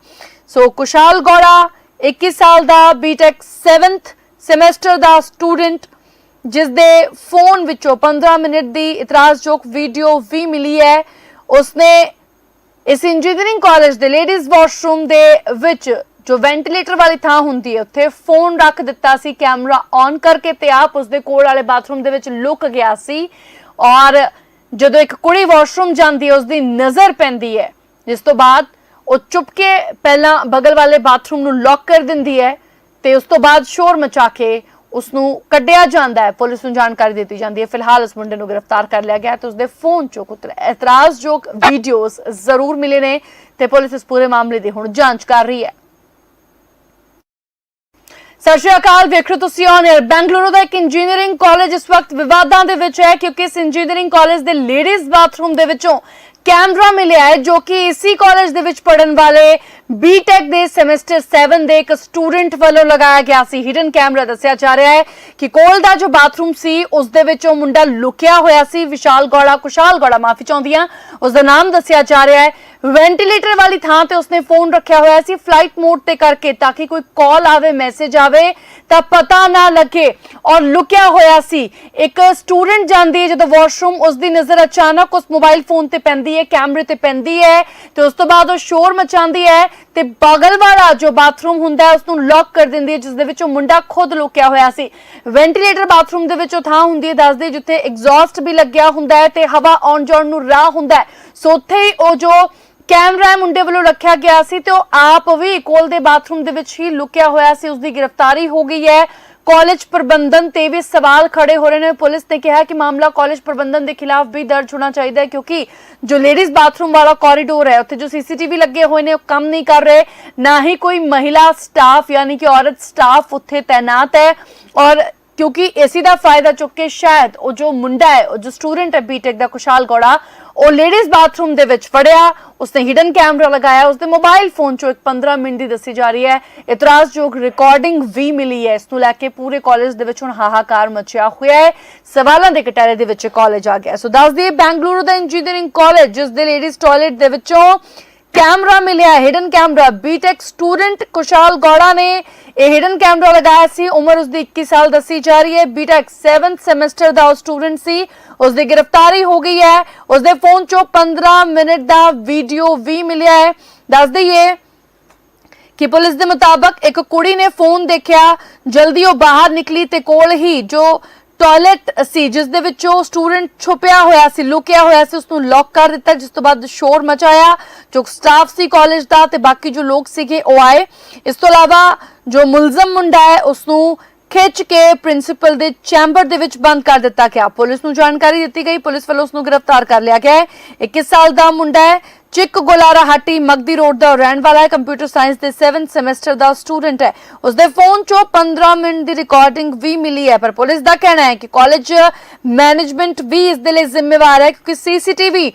ਸੋ ਕੁਸ਼ਾਲ ਗੌੜਾ 21 ਸਾਲ ਦਾ ਬੀਟੈਕ 7th ਸੈਮੈਸਟਰ ਦਾ ਸਟੂਡੈਂਟ ਜਿਸ ਦੇ ਫੋਨ ਵਿੱਚੋਂ 15 ਮਿੰਟ ਦੀ ਇਤਰਾਜ਼ਯੋਗ ਵੀਡੀਓ ਵੀ ਮਿਲੀ ਹੈ ਉਸਨੇ ਇਸ ਇੰਜੀਨੀਅਰਿੰਗ ਕਾਲਜ ਦੇ ਲੇਡੀਜ਼ ਵਾਸ਼ਰੂਮ ਦੇ ਵਿੱਚ ਜੋ ਵੈਂਟੀਲੇਟਰ ਵਾਲੀ ਥਾਂ ਹੁੰਦੀ ਹੈ ਉੱਥੇ ਫੋਨ ਰੱਖ ਦਿੱਤਾ ਸੀ ਕੈਮਰਾ ਔਨ ਕਰਕੇ ਤੇ ਆਪ ਉਸਦੇ ਕੋਲ ਵਾਲੇ ਬਾਥਰੂਮ ਦੇ ਵਿੱਚ ਲੁਕ ਗਿਆ ਸੀ ਔਰ ਜਦੋਂ ਇੱਕ ਕੁੜੀ ਵਾਸ਼ਰੂਮ ਜਾਂਦੀ ਹੈ ਉਸਦੀ ਨਜ਼ਰ ਪੈਂਦੀ ਹੈ ਜਿਸ ਤੋਂ ਬਾਅਦ ਉਹ ਚੁੱਪ ਕੇ ਪਹਿਲਾਂ ਬਗਲ ਵਾਲੇ ਬਾਥਰੂਮ ਨੂੰ ਲੌਕ ਕਰ ਦਿੰਦੀ ਹੈ ਤੇ ਉਸ ਤੋਂ ਬਾਅਦ ਸ਼ੋਰ ਮਚਾ ਕੇ ਉਸ ਨੂੰ ਕੱਢਿਆ ਜਾਂਦਾ ਹੈ। ਪੁਲਿਸ ਨੂੰ ਜਾਣਕਾਰੀ ਦਿੱਤੀ ਜਾਂਦੀ ਹੈ। ਫਿਲਹਾਲ ਉਸ ਮੁੰਡੇ ਨੂੰ ਗ੍ਰਿਫਤਾਰ ਕਰ ਲਿਆ ਗਿਆ ਤੇ ਉਸਦੇ ਫੋਨ ਚੋਂ ਕੁਝ ਇਤਰਾਜ਼ਯੋਗ ਵੀਡੀਓਜ਼ ਜ਼ਰੂਰ ਮਿਲੇ ਨੇ ਤੇ ਪੁਲਿਸ ਇਸ ਪੂਰੇ ਮਾਮਲੇ ਦੀ ਹੁਣ ਜਾਂਚ ਕਰ ਰਹੀ ਹੈ। ਸਤਿ ਸ਼੍ਰੀ ਅਕਾਲ, ਵੇਖ ਰਹੇ ਤੁਸੀਂ ਔਨ 에ਅਰ ਬੈਂਗਲੁਰੂ ਦਾ ਇੱਕ ਇੰਜੀਨੀਅਰਿੰਗ ਕਾਲਜ ਇਸ ਵਕਤ ਵਿਵਾਦਾਂ ਦੇ ਵਿੱਚ ਹੈ ਕਿਉਂਕਿ ਇਸ ਇੰਜੀਨੀਅਰਿੰਗ ਕਾਲਜ ਦੇ ਲੇਡੀਜ਼ ਬਾਥਰੂਮ ਦੇ ਵਿੱਚੋਂ ਕੈਮਰਾ ਮਿਲਿਆ ਹੈ ਜੋ ਕਿ ਇਸੇ ਕਾਲਜ ਦੇ ਵਿੱਚ ਪੜਨ ਵਾਲੇ ਬੀਟੈਕ ਦੇ ਸੈਮੈਸਟਰ 7 ਦੇ ਇੱਕ ਸਟੂਡੈਂਟ ਵੱਲੋਂ ਲਗਾਇਆ ਗਿਆ ਸੀ। ਹਿਡਨ ਕੈਮਰਾ ਦੱਸਿਆ ਜਾ ਰਿਹਾ ਹੈ ਕਿ ਕੋਲ ਦਾ ਜੋ ਬਾਥਰੂਮ ਸੀ, ਉਸ ਦੇ ਵਿੱਚ ਉਹ ਮੁੰਡਾ ਲੁਕਿਆ ਹੋਇਆ ਸੀ। ਵਿਸ਼ਾਲ ਗੌੜਾ, ਕੁਸ਼ਾਲ ਗੌੜਾ ਮਾਫੀ ਚਾਹੁੰਦੀ ਹਾਂ। ਉਸ ਦਾ ਨਾਮ ਦੱਸਿਆ ਜਾ ਰਿਹਾ ਹੈ। ਵੈਂਟੀਲੇਟਰ ਵਾਲੀ ਥਾਂ ਤੇ ਉਸਨੇ ਫੋਨ ਰੱਖਿਆ ਹੋਇਆ ਸੀ ਫਲਾਈਟ ਮੋਡ ਤੇ ਕਰਕੇ ਤਾਂ ਕਿ ਕੋਈ ਕਾਲ ਆਵੇ ਮੈਸੇਜ ਆਵੇ, ਤਾਂ ਪਤਾ ਨਾ ਲੱਗੇ। ਔਰ ਲੁਕਿਆ ਹੋਇਆ ਸੀ, ਇੱਕ ਸਟੂਡੈਂਟ ਜਾਂਦੀ ਹੈ ਜਦੋਂ ਵਾਸ਼ਰੂਮ ਉਸ ਦੀ ਨਜ਼ਰ ਅਚਾਨਕ ਉਸ ਮੋਬਾਈਲ ਫੋਨ ਤੇ ਪੈਂਦੀ ਹੈ ਕੈਮਰੇ ਤੇ ਪੈਂਦੀ ਹੈ, ਤੇ ਉਸ ਤੋਂ ਬਾਅਦ ਉਹ ਸ਼ੋਰ ਮਚਾਉਂਦੀ ਹੈ, ਤੇ ਬਗਲ ਵਾਲਾ ਜੋ ਬਾਥਰੂਮ ਹੁੰਦਾ ਹੈ ਉਸ ਨੂੰ ਲੌਕ ਕਰ ਦਿੰਦੀ ਹੈ, ਜਿਸ ਦੇ ਵਿੱਚ ਉਹ ਮੁੰਡਾ ਖੁਦ ਲੁਕਿਆ ਹੋਇਆ ਸੀ। ਵੈਂਟੀਲੇਟਰ ਬਾਥਰੂਮ ਦੇ ਵਿੱਚ ਉਹ ਥਾਂ ਹੁੰਦੀ ਹੈ, ਦੱਸਦੇ ਜਿੱਥੇ ਐਗਜ਼ੌਸਟ ਵੀ ਲੱਗਿਆ ਹੁੰਦਾ ਹੈ ਤੇ ਹਵਾ ਆਉਣ ਜਾਣ ਨੂੰ ਰਾਹ ਹੁੰਦਾ ਹੈ। ਸੋ ਉੱਥੇ ਹੀ ਉਹ ਜੋ ਕੈਮਰਾ ਮੁੰਡੇ ਵੱਲੋਂ ਰੱਖਿਆ ਗਿਆ ਸੀ ਤੇ ਉਹ ਆਪ ਵੀ ਕੋਲ ਦੇ ਬਾਥਰੂਮ ਦੇ ਵਿੱਚ ਹੀ ਲੁਕਿਆ ਹੋਇਆ ਸੀ। ਉਸ ਦੀ ਗ੍ਰਿਫਤਾਰੀ ਹੋ ਗਈ ਹੈ। ਕਾਲਜ ਪ੍ਰਬੰਧਨ ਤੇ ਵੀ ਸਵਾਲ ਖੜੇ ਹੋ ਰਹੇ ਨੇ। ਪੁਲਿਸ ਨੇ ਕਿਹਾ ਕਿ ਮਾਮਲਾ ਕਾਲਜ ਪ੍ਰਬੰਧਨ ਦੇ ਖਿਲਾਫ ਵੀ ਦਰਜ ਹੋਣਾ ਚਾਹੀਦਾ ਹੈ, ਕਿਉਂਕਿ ਜੋ ਲੇਡੀਜ਼ ਬਾਥਰੂਮ ਵਾਲਾ ਕੋਰੀਡੋਰ ਹੈ, ਉੱਥੇ ਜੋ ਸੀਸੀਟੀਵੀ ਲੱਗੇ ਹੋਏ ਨੇ, ਉਹ ਕੰਮ ਨਹੀਂ ਕਰ ਰਹੇ। ਨਾ ਹੀ ਕੋਈ ਮਹਿਲਾ ਸਟਾਫ ਯਾਨੀ ਕਿ ਔਰਤ ਸਟਾਫ ਉੱਥੇ ਤਾਇਨਾਤ ਹੈ। ਔਰ ਕਿਉਂਕਿ ਏਸੀ ਦਾ ਫਾਇਦਾ ਚੁੱਕ ਕੇ ਸ਼ਾਇਦ ਉਹ ਜੋ ਮੁੰਡਾ ਹੈ, ਉਹ ਜੋ ਸਟੂਡੈਂਟ ਹੈ ਬੀਟੈਕ ਦਾ ਕੁਸ਼ਾਲ ਗੌੜਾ, ਉਹ ਲੇਡੀਜ਼ ਬਾਥਰੂਮ ਦੇ ਵਿੱਚ ਫੜਿਆ, ਉਸਨੇ ਹਿਡਨ ਕੈਮਰਾ ਲਗਾਇਆ, ਉਸਦੇ ਮੋਬਾਈਲ ਫੋਨ ਚੋਂ ਇੱਕ 15 ਮਿੰਟ ਦੀ ਦੱਸੀ ਜਾ ਰਹੀ ਹੈ। ਇਤਰਾਜ਼ਯੋਗ ਰਿਕਾਰਡਿੰਗ ਵੀ ਮਿਲੀ ਹੈ। ਇਸ ਨੂੰ ਲੈ ਕੇ ਪੂਰੇ ਕਾਲਜ ਦੇ ਵਿੱਚ ਹੁਣ ਹਾਹਾਕਾਰ ਮਚਿਆ ਹੋਇਆ ਹੈ। ਸਵਾਲਾਂ ਦੇ ਕਟਾਰੇ ਦੇ ਵਿੱਚ ਕਾਲਜ ਆ ਗਿਆ। ਸੋ ਦੱਸ ਦਈਏ, ਬੈਂਗਲੁਰੂ ਦਾ ਇੰਜੀਨੀਅਰਿੰਗ ਕਾਲਜ ਜਿਸ ਦੇ ਲੇਡੀਜ਼ ਟਾਇਲਟ ਦੇ ਵਿੱਚੋਂ ਕੈਮਰਾ ਮਿਲਿਆ hidden camera. BTech student Kushal Gowda ਨੇ ਇਹ ਹਿਡਨ ਕੈਮਰਾ ਲਗਾਇਆ ਸੀ। ਉਮਰ ਉਸਦੀ 21 ਸਾਲ ਦੱਸੀ ਜਾ ਰਹੀ ਹੈ। ਬੀਟੈਕ 7th ਸੈਮੈਸਟਰ ਦਾ ਸਟੂਡੈਂਟ ਸੀ। ਉਸ ਦੀ ਗ੍ਰਿਫਤਾਰੀ ਹੋ ਗਈ ਹੈ। ਉਸ ਦੇ ਫੋਨ ਚੋਂ 15 ਮਿੰਟ ਦਾ ਵੀਡੀਓ ਵੀ ਮਿਲਿਆ ਹੈ। ਦੱਸ ਦਈਏ ਕਿ ਪੁਲਿਸ ਦੇ ਮੁਤਾਬਕ ਇੱਕ ਕੁੜੀ ਨੇ ਫੋਨ ਦੇਖਿਆ। ਜਲਦੀ ਉਹ ਬਾਹਰ ਨਿਕਲੀ ਤੇ ਕੋਲ ਹੀ ਜੋ ਟਾਇਲਟ ਸੀ, ਜਿਸ ਦੇ ਵਿੱਚ ਉਹ ਸਟੂਡੈਂਟ ਛੁਪਿਆ ਹੋਇਆ ਸੀ, ਲੁਕਿਆ ਹੋਇਆ ਸੀ ਉਸ ਨੂੰ ਲੌਕ ਕਰ ਦਿੱਤਾ, ਜਿਸ ਤੋਂ ਬਾਅਦ ਸ਼ੋਰ ਮਚਾਇਆ, ਜੋ ਸਟਾਫ ਸੀ ਕਾਲਜ ਦਾ ਤੇ ਬਾਕੀ ਜੋ ਲੋਕ ਸੀਗੇ ਉਹ ਆਏ। ਇਸ ਤੋਂ ਇਲਾਵਾ ਜੋ ਮੁਲਜ਼ਮ ਮੁੰਡਾ ਹੈ ਉਸ ਨੂੰ ਖਿੱਚ ਕੇ ਪ੍ਰਿੰਸੀਪਲ ਦੇ ਚੈਂਬਰ ਦੇ ਵਿੱਚ ਬੰਦ ਕਰ ਦਿੱਤਾ ਗਿਆ। ਪੁਲਿਸ ਨੂੰ ਜਾਣਕਾਰੀ ਦਿੱਤੀ ਗਈ, ਪੁਲਿਸ ਵੱਲੋਂ ਉਸ ਨੂੰ ਗ੍ਰਿਫਤਾਰ ਕਰ ਲਿਆ ਗਿਆ ਹੈ। 21 ਸਾਲ ਦਾ ਮੁੰਡਾ ਹੈ ਚਿੱਕ ਗੋਲਾਰਾ ਹਾਟੀ ਮਗਦੀ ਰੋਡ ਦਾ ਉਹ ਰਹਿਣ ਵਾਲਾ ਹੈ। ਕੰਪਿਊਟਰ ਸਾਇੰਸ ਦੇ 7th ਸੈਮੈਸਟਰ ਦਾ ਸਟੂਡੈਂਟ ਹੈ। ਉਸ ਦੇ ਫੋਨ ਚੋਂ 15 ਮਿੰਟ ਦੀ ਰਿਕਾਰਡਿੰਗ ਵੀ ਮਿਲੀ ਹੈ। ਪਰ ਪੁਲਿਸ ਦਾ ਕਹਿਣਾ ਹੈ ਕਿ ਕਾਲਜ ਮੈਨੇਜਮੈਂਟ ਵੀ ਇਸ ਦੇ ਲਈ ਜ਼ਿੰਮੇਵਾਰ ਹੈ ਕਿਉਂਕਿ ਸੀਸੀਟੀਵੀ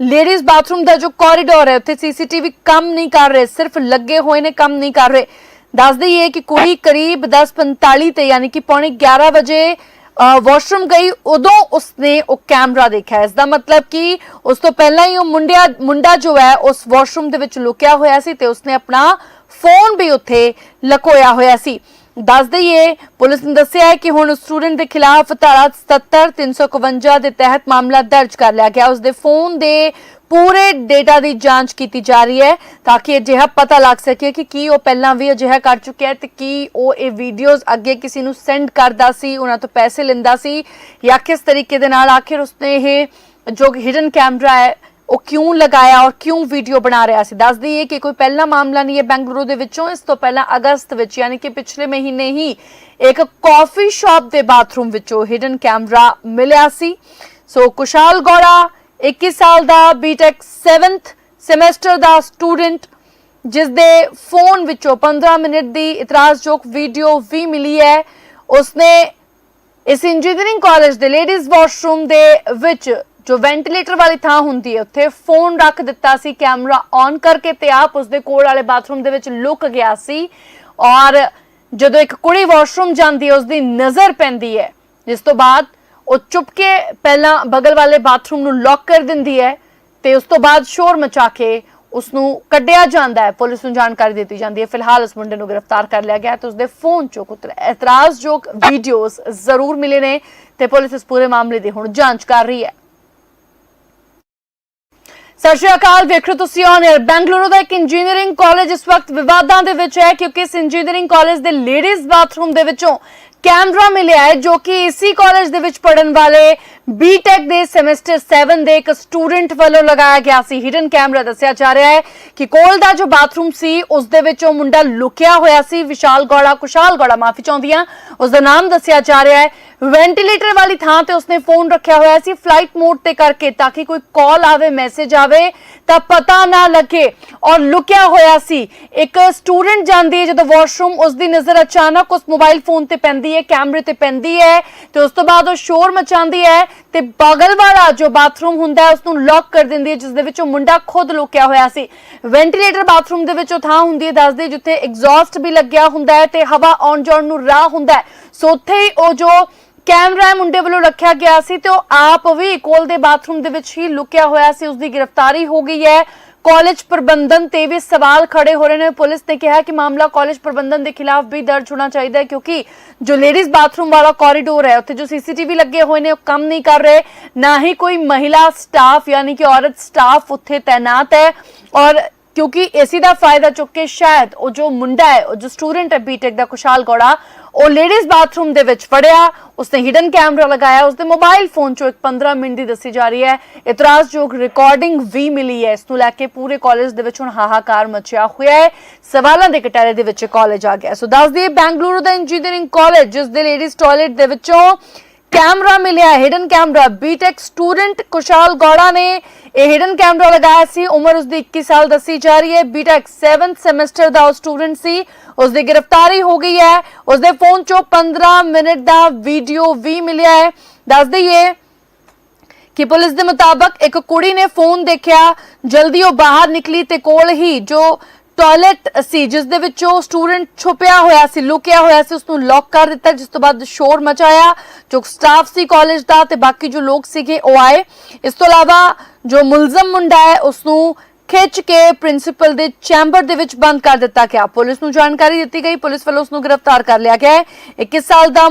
ਲੇਡੀਜ਼ ਬਾਥਰੂਮ ਦਾ ਜੋ ਕੋਰੀਡੋਰ ਹੈ, ਉੱਥੇ ਸੀਸੀਟੀਵੀ ਕੰਮ ਨਹੀਂ ਕਰ ਰਹੇ। ਸਿਰਫ ਲੱਗੇ ਹੋਏ ਨੇ, ਕੰਮ ਨਹੀਂ ਕਰ ਰਹੇ। ਦੱਸ ਦਈਏ ਕਿ ਕੁੜੀ ਕਰੀਬ 10:45 ਤੇ ਯਾਨੀ ਕਿ ਪੌਣੇ 11 ਵਜੇ ਵਾਸ਼ਰੂਮ ਗਈ, ਉਦੋਂ ਉਸਨੇ ਉਹ ਕੈਮਰਾ ਦੇਖਿਆ। ਇਸ ਦਾ ਮਤਲਬ ਕਿ ਉਸ ਤੋਂ ਪਹਿਲਾਂ ਹੀ ਉਹ ਮੁੰਡਿਆ, ਮੁੰਡਾ ਜੋ ਹੈ, ਉਸ ਵਾਸ਼ਰੂਮ ਦੇ ਵਿੱਚ ਲੁਕਿਆ ਹੋਇਆ ਸੀ ਤੇ ਉਸਨੇ ਆਪਣਾ ਫੋਨ ਵੀ ਉੱਥੇ ਲਕੋਇਆ ਹੋਇਆ ਸੀ। ਦੱਸ ਦਈਏ, ਪੁਲਿਸ ਨੇ ਦੱਸਿਆ ਹੈ ਕਿ ਹੁਣ ਸਟੂਡੈਂਟ ਦੇ ਖਿਲਾਫ ਧਾਰਾ 77 351 ਦੇ ਤਹਿਤ ਮਾਮਲਾ ਦਰਜ ਕਰ ਲਿਆ ਗਿਆ। ਉਸ ਦੇ ਫੋਨ ਦੇ ਪੂਰੇ ਡੇਟਾ ਦੀ ਜਾਂਚ ਕੀਤੀ ਜਾ ਰਹੀ ਹੈ ਤਾਂ ਕਿ ਅਜਿਹਾ ਪਤਾ ਲੱਗ ਸਕੇ ਕਿ ਕੀ ਉਹ ਪਹਿਲਾਂ ਵੀ ਅਜਿਹਾ ਕਰ ਚੁੱਕਿਆ ਹੈ ਤੇ ਕੀ ਉਹ ਇਹ ਵੀਡੀਓਜ਼ ਅੱਗੇ ਕਿਸੇ ਨੂੰ ਸੈਂਡ ਕਰਦਾ ਸੀ, ਉਹਨਾਂ ਤੋਂ ਪੈਸੇ ਲੈਂਦਾ ਸੀ ਜਾਂ ਕਿਸ ਤਰੀਕੇ ਦੇ ਨਾਲ ਆਖਿਰ ਉਸਨੇ ਇਹ ਜੋ ਹਿਡਨ ਕੈਮਰਾ ਹੈ, ਉਹ ਕਿਉਂ ਲਗਾਇਆ ਔਰ ਕਿਉਂ ਵੀਡੀਓ ਬਣਾ ਰਿਹਾ ਸੀ? ਦੱਸ ਦਈਏ ਕਿ ਕੋਈ ਪਹਿਲਾ ਮਾਮਲਾ ਨਹੀਂ ਹੈ ਬੈਂਗਲੁਰੂ ਦੇ ਵਿੱਚੋਂ। ਇਸ ਤੋਂ ਪਹਿਲਾਂ ਅਗਸਤ ਵਿੱਚ, ਯਾਨੀ ਕਿ ਪਿਛਲੇ ਮਹੀਨੇ ਹੀ ਇੱਕ ਕਾਫੀ ਸ਼ਾਪ ਦੇ ਬਾਥਰੂਮ ਵਿੱਚੋਂ ਹਿਡਨ ਕੈਮਰਾ ਮਿਲਿਆ ਸੀ। ਸੋ ਕੁਸ਼ਾਲ ਗੌੜਾ 21 ਸਾਲ ਦਾ ਬੀਟੈਕ 7th ਸੈਮੈਸਟਰ ਦਾ ਸਟੂਡੈਂਟ ਜਿਸ ਦੇ ਫੋਨ ਵਿੱਚੋਂ 15 ਮਿੰਟ ਦੀ ਇਤਰਾਜ਼ਯੋਗ ਵੀਡੀਓ ਵੀ ਮਿਲੀ ਹੈ। ਉਸਨੇ ਇਸ ਇੰਜੀਨੀਅਰਿੰਗ ਕਾਲਜ ਦੇ ਲੇਡੀਜ਼ ਵਾਸ਼ਰੂਮ ਦੇ ਵਿੱਚ ਜੋ ਵੈਂਟੀਲੇਟਰ ਵਾਲੀ ਥਾਂ ਹੁੰਦੀ ਹੈ, ਉੱਥੇ ਫੋਨ ਰੱਖ ਦਿੱਤਾ ਸੀ ਕੈਮਰਾ ਔਨ ਕਰਕੇ ਤੇ ਆਪ ਉਸਦੇ ਕੋਲ ਵਾਲੇ ਬਾਥਰੂਮ ਦੇ ਵਿੱਚ ਲੁਕ ਗਿਆ ਸੀ। ਔਰ ਜਦੋਂ ਇੱਕ ਕੁੜੀ ਵਾਸ਼ਰੂਮ ਜਾਂਦੀ ਹੈ, ਉਸਦੀ ਨਜ਼ਰ ਪੈਂਦੀ ਹੈ, ਜਿਸ ਤੋਂ ਬਾਅਦ ਉਹ ਚੁੱਪ ਕੇ ਪਹਿਲਾਂ ਬਗਲ ਵਾਲੇ ਬਾਥਰੂਮ ਨੂੰ ਲੌਕ ਕਰ ਦਿੰਦੀ ਹੈ ਤੇ ਉਸ ਤੋਂ ਬਾਅਦ ਸ਼ੋਰ ਮਚਾ ਕੇ ਉਸ ਨੂੰ ਕੱਢਿਆ ਜਾਂਦਾ ਹੈ। ਪੁਲਿਸ ਨੂੰ ਜਾਣਕਾਰੀ ਦਿੱਤੀ ਜਾਂਦੀ ਹੈ। ਫਿਲਹਾਲ ਉਸ ਮੁੰਡੇ ਨੂੰ ਗ੍ਰਿਫਤਾਰ ਕਰ ਲਿਆ ਗਿਆ ਹੈ ਤੇ ਉਸ ਦੇ ਫੋਨ ਚੋਂ ਕੁਝ ਇਤਰਾਜ਼ਯੋਗ ਵੀਡੀਓਜ਼ ਜ਼ਰੂਰ ਮਿਲੇ ਨੇ ਤੇ ਪੁਲਿਸ ਇਸ ਪੂਰੇ ਮਾਮਲੇ ਦੀ ਹੁਣ ਜਾਂਚ ਕਰ ਰਹੀ ਹੈ। ਸਤਿ ਸ਼੍ਰੀ ਅਕਾਲ, ਵੇਖ ਰਹੇ ਹੋ ਤੁਸੀਂ ਔਨ 에ਅਰ ਬੈਂਗਲੁਰੂ ਦਾ ਇੱਕ ਇੰਜੀਨੀਅਰਿੰਗ ਕਾਲਜ ਇਸ ਵਕਤ ਵਿਵਾਦਾਂ ਦੇ ਵਿੱਚ ਹੈ ਕਿਉਂਕਿ ਇਸ ਇੰਜੀਨੀਅਰਿੰਗ ਕਾਲਜ ਦੇ ਲੇਡੀਜ਼ ਬਾਥਰੂਮ ਦੇ ਵਿੱਚੋਂ ਕੈਮਰਾ ਮਿਲਿਆ ਹੈ ਜੋ ਕਿ ਇਸੀ ਕਾਲਜ ਦੇ ਵਿੱਚ ਪੜਨ ਵਾਲੇ ਬੀਟੈਕ ਦੇ ਸੈਮੈਸਟਰ 7 ਦੇ ਇੱਕ ਸਟੂਡੈਂਟ ਵੱਲੋਂ ਲਗਾਇਆ ਗਿਆ ਸੀ। ਹਿਡਨ ਕੈਮਰਾ ਦੱਸਿਆ ਜਾ ਰਿਹਾ ਹੈ ਕਿ ਕੋਲ ਦਾ ਜੋ ਬਾਥਰੂਮ ਸੀ, ਉਸ ਦੇ ਵਿੱਚ ਉਹ ਮੁੰਡਾ ਲੁਕਿਆ ਹੋਇਆ ਸੀ। ਵਿਸ਼ਾਲ ਗੌੜਾ, ਕੁਸ਼ਾਲ ਗੌੜਾ ਮਾਫੀ ਚਾਹੁੰਦੀਆਂ। ਹਾਂ ਉਸ ਦਾ ਨਾਮ ਦੱਸਿਆ ਜਾ ਰਿਹਾ ਹੈ। ਵੈਂਟੀਲੇਟਰ ਵਾਲੀ ਥਾਂ ਤੇ ਉਸਨੇ ਫੋਨ ਰੱਖਿਆ ਹੋਇਆ ਸੀ। ਫਲਾਈਟ ਮੋਡ ਤੇ ਕਰਕੇ ਤਾਂ ਕਿ ਕੋਈ ਕਾਲ ਆਵੇ ਮੈਸੇਜ ਆਵੇ, ਤਾਂ ਪਤਾ ਨਾ ਲੱਗੇ। ਔਰ ਲੁਕਿਆ ਹੋਇਆ ਸੀ। ਇੱਕ ਸਟੂਡੈਂਟ ਜਾਂਦੀ ਹੈ ਜਦੋਂ ਵਾਸ਼ਰੂਮ ਉਸ ਦੀ ਨਜ਼ਰ ਅਚਾਨਕ ਉਸ ਮੋਬਾਈਲ ਫੋਨ ਤੇ ਪੈਂਦੀ ਹੈ ਕੈਮਰੇ ਤੇ ਪੈਂਦੀ ਹੈ ਤੇ ਉਸ ਤੋਂ ਬਾਅਦ ਉਹ ਸ਼ੋਰ ਮਚਾਉਂਦੀ ਹੈ। ਤੇ ਬਗਲ ਵਾਲਾ ਜੋ ਬਾਥਰੂਮ ਹੁੰਦਾ ਹੈ ਉਸ ਨੂੰ ਲੌਕ ਕਰ ਦਿੰਦੀ ਹੈ, ਜਿਸ ਦੇ ਵਿੱਚ ਉਹ ਮੁੰਡਾ ਖੁਦ ਲੁਕਿਆ ਹੋਇਆ ਸੀ। ਵੈਂਟੀਲੇਟਰ ਬਾਥਰੂਮ ਦੇ ਵਿੱਚ ਉਹ ਥਾਂ ਹੁੰਦੀ ਹੈ, ਦੱਸਦੇ ਜਿੱਥੇ ਐਗਜ਼ੌਸਟ ਵੀ ਲੱਗਿਆ ਹੁੰਦਾ ਹੈ ਤੇ ਹਵਾ ਆਉਣ ਜਾਣ ਨੂੰ ਰਾਹ ਹੁੰਦਾ ਹੈ। ਸੋ ਉੱਥੇ ਹੀ ਉਹ ਜੋ ਕੈਮਰਾ ਮੁੰਡੇ ਵੱਲੋਂ ਰੱਖਿਆ ਗਿਆ ਸੀ ਤੇ ਉਹ ਆਪ ਵੀ ਕੋਲ ਦੇ ਬਾਥਰੂਮ ਦੇ ਵਿੱਚ ਹੀ ਲੁਕਿਆ ਹੋਇਆ ਸੀ। ਉਸ ਦੀ ਗ੍ਰਿਫਤਾਰੀ ਹੋ ਗਈ ਹੈ। ਕਾਲਜ ਪ੍ਰਬੰਧਨ ਤੇ ਵੀ ਸਵਾਲ ਖੜੇ ਹੋ ਰਹੇ ਨੇ। ਪੁਲਿਸ ਨੇ ਕਿਹਾ ਕਿ ਮਾਮਲਾ ਕਾਲਜ ਪ੍ਰਬੰਧਨ ਦੇ ਖਿਲਾਫ ਵੀ ਦਰਜ ਹੋਣਾ ਚਾਹੀਦਾ ਹੈ ਕਿਉਂਕਿ ਜੋ ਲੇਡੀਜ਼ ਬਾਥਰੂਮ ਵਾਲਾ ਕੋਰੀਡੋਰ ਹੈ, ਉੱਥੇ ਜੋ ਸੀਸੀਟੀਵੀ ਲੱਗੇ ਹੋਏ ਨੇ, ਉਹ ਕੰਮ ਨਹੀਂ ਕਰ ਰਹੇ। ਨਾ ਹੀ ਕੋਈ ਮਹਿਲਾ ਸਟਾਫ ਯਾਨੀ ਕਿ ਔਰਤ ਸਟਾਫ ਉੱਥੇ ਤਾਇਨਾਤ ਹੈ। ਔਰ ਕਿਉਂਕਿ ਏਸੀ ਦਾ ਫਾਇਦਾ ਚੁੱਕ ਕੇ ਸ਼ਾਇਦ ਉਹ ਜੋ ਮੁੰਡਾ ਹੈ, ਉਹ ਜੋ ਸਟੂਡੈਂਟ ਹੈ ਬੀਟੈਕ ਦਾ ਖੁਸ਼ਾਲ ਗੌੜਾ ਉਹ ਲੇਡੀਜ਼ ਬਾਥਰੂਮ ਦੇ ਵਿੱਚ ਫੜਿਆ, ਉਸਨੇ ਹਿਡਨ ਕੈਮਰਾ ਲਗਾਇਆ, ਉਸਦੇ ਮੋਬਾਈਲ ਫੋਨ ਚੋਂ ਇੱਕ 15 ਮਿੰਟ ਦੀ ਦੱਸੀ ਜਾ ਰਹੀ ਹੈ। ਇਤਰਾਜ਼ਯੋਗ ਰਿਕਾਰਡਿੰਗ ਵੀ ਮਿਲੀ ਹੈ। ਇਸ ਨੂੰ ਲੈ ਕੇ ਪੂਰੇ ਕਾਲਜ ਦੇ ਵਿੱਚ ਹੁਣ ਹਾਹਾਕਾਰ ਮਚਿਆ ਹੋਇਆ ਹੈ। ਸਵਾਲਾਂ ਦੇ ਕਟਾਰੇ ਦੇ ਵਿੱਚ ਕਾਲਜ ਆ ਗਿਆ। ਸੋ ਦੱਸ ਦਈਏ, ਬੈਂਗਲੁਰੂ ਦਾ ਇੰਜੀਨੀਅਰਿੰਗ ਕਾਲਜ ਜਿਸ ਦੇ ਲੇਡੀਜ਼ ਟਾਇਲਟ ਦੇ ਵਿੱਚੋਂ ਕੈਮਰਾ ਮਿਲਿਆ hidden camera BTech student Kushal Gowda ਨੇ ਇਹ ਹਿਡਨ ਕੈਮਰਾ ਲਗਾਇਆ ਸੀ। ਉਮਰ ਉਸਦੀ 21 ਸਾਲ ਦੱਸੀ ਜਾ ਰਹੀ ਹੈ। ਬੀਟੈਕ 7th ਸਮੈਸਟਰ ਦਾ ਉਹ ਸਟੂਡੈਂਟ ਸੀ। ਉਸਦੀ ਗ੍ਰਿਫਤਾਰੀ ਹੋ ਗਈ ਹੈ। ਉਸਦੇ ਫੋਨ ਚੋਂ 15 ਮਿੰਟ ਦਾ ਵੀਡੀਓ ਵੀ ਮਿਲਿਆ ਹੈ। ਦੱਸ ਦਈਏ ਕਿ ਪੁਲਿਸ ਦੇ ਮੁਤਾਬਕ ਇੱਕ ਕੁੜੀ ਨੇ ਫੋਨ ਦੇਖਿਆ। ਜਲਦੀ ਉਹ ਬਾਹਰ ਨਿਕਲੀ ਤੇ ਕੋਲ ਹੀ ਜੋ ਟਾਇਲਟ ਸੀ, ਜਿਸ ਦੇ ਵਿੱਚ ਸਟੂਡੈਂਟ ਛੁਪਿਆ ਹੋਇਆ ਸੀ, ਲੁਕਿਆ ਹੋਇਆ ਸੀ ਉਸ ਨੂੰ ਲੌਕ ਕਰ ਦਿੱਤਾ, ਜਿਸ ਤੋਂ ਬਾਅਦ ਸ਼ੋਰ ਮਚਾਇਆ, ਜੋ ਸਟਾਫ ਸੀ ਕਾਲਜ ਦਾ ਤੇ ਬਾਕੀ ਜੋ ਲੋਕ ਸੀਗੇ ਉਹ ਆਏ। ਇਸ ਤੋਂ ਇਲਾਵਾ ਜੋ ਮੁਲਜ਼ਮ ਮੁੰਡਾ ਹੈ ਉਸ ਨੂੰ ਖਿੱਚ ਕੇ ਪ੍ਰਿੰਸੀਪਲ ਦੇ ਚੈਂਬਰ ਦੇ ਵਿੱਚ ਬੰਦ ਕਰ ਦਿੱਤਾ ਗਿਆ। ਪੁਲਿਸ ਨੂੰ ਜਾਣਕਾਰੀ ਦਿੱਤੀ ਗਈ, ਪੁਲਿਸ ਵੱਲੋਂ ਉਸ ਨੂੰ ਗ੍ਰਿਫਤਾਰ ਕਰ ਲਿਆ ਗਿਆ ਹੈ। 21 ਸਾਲ ਦਾ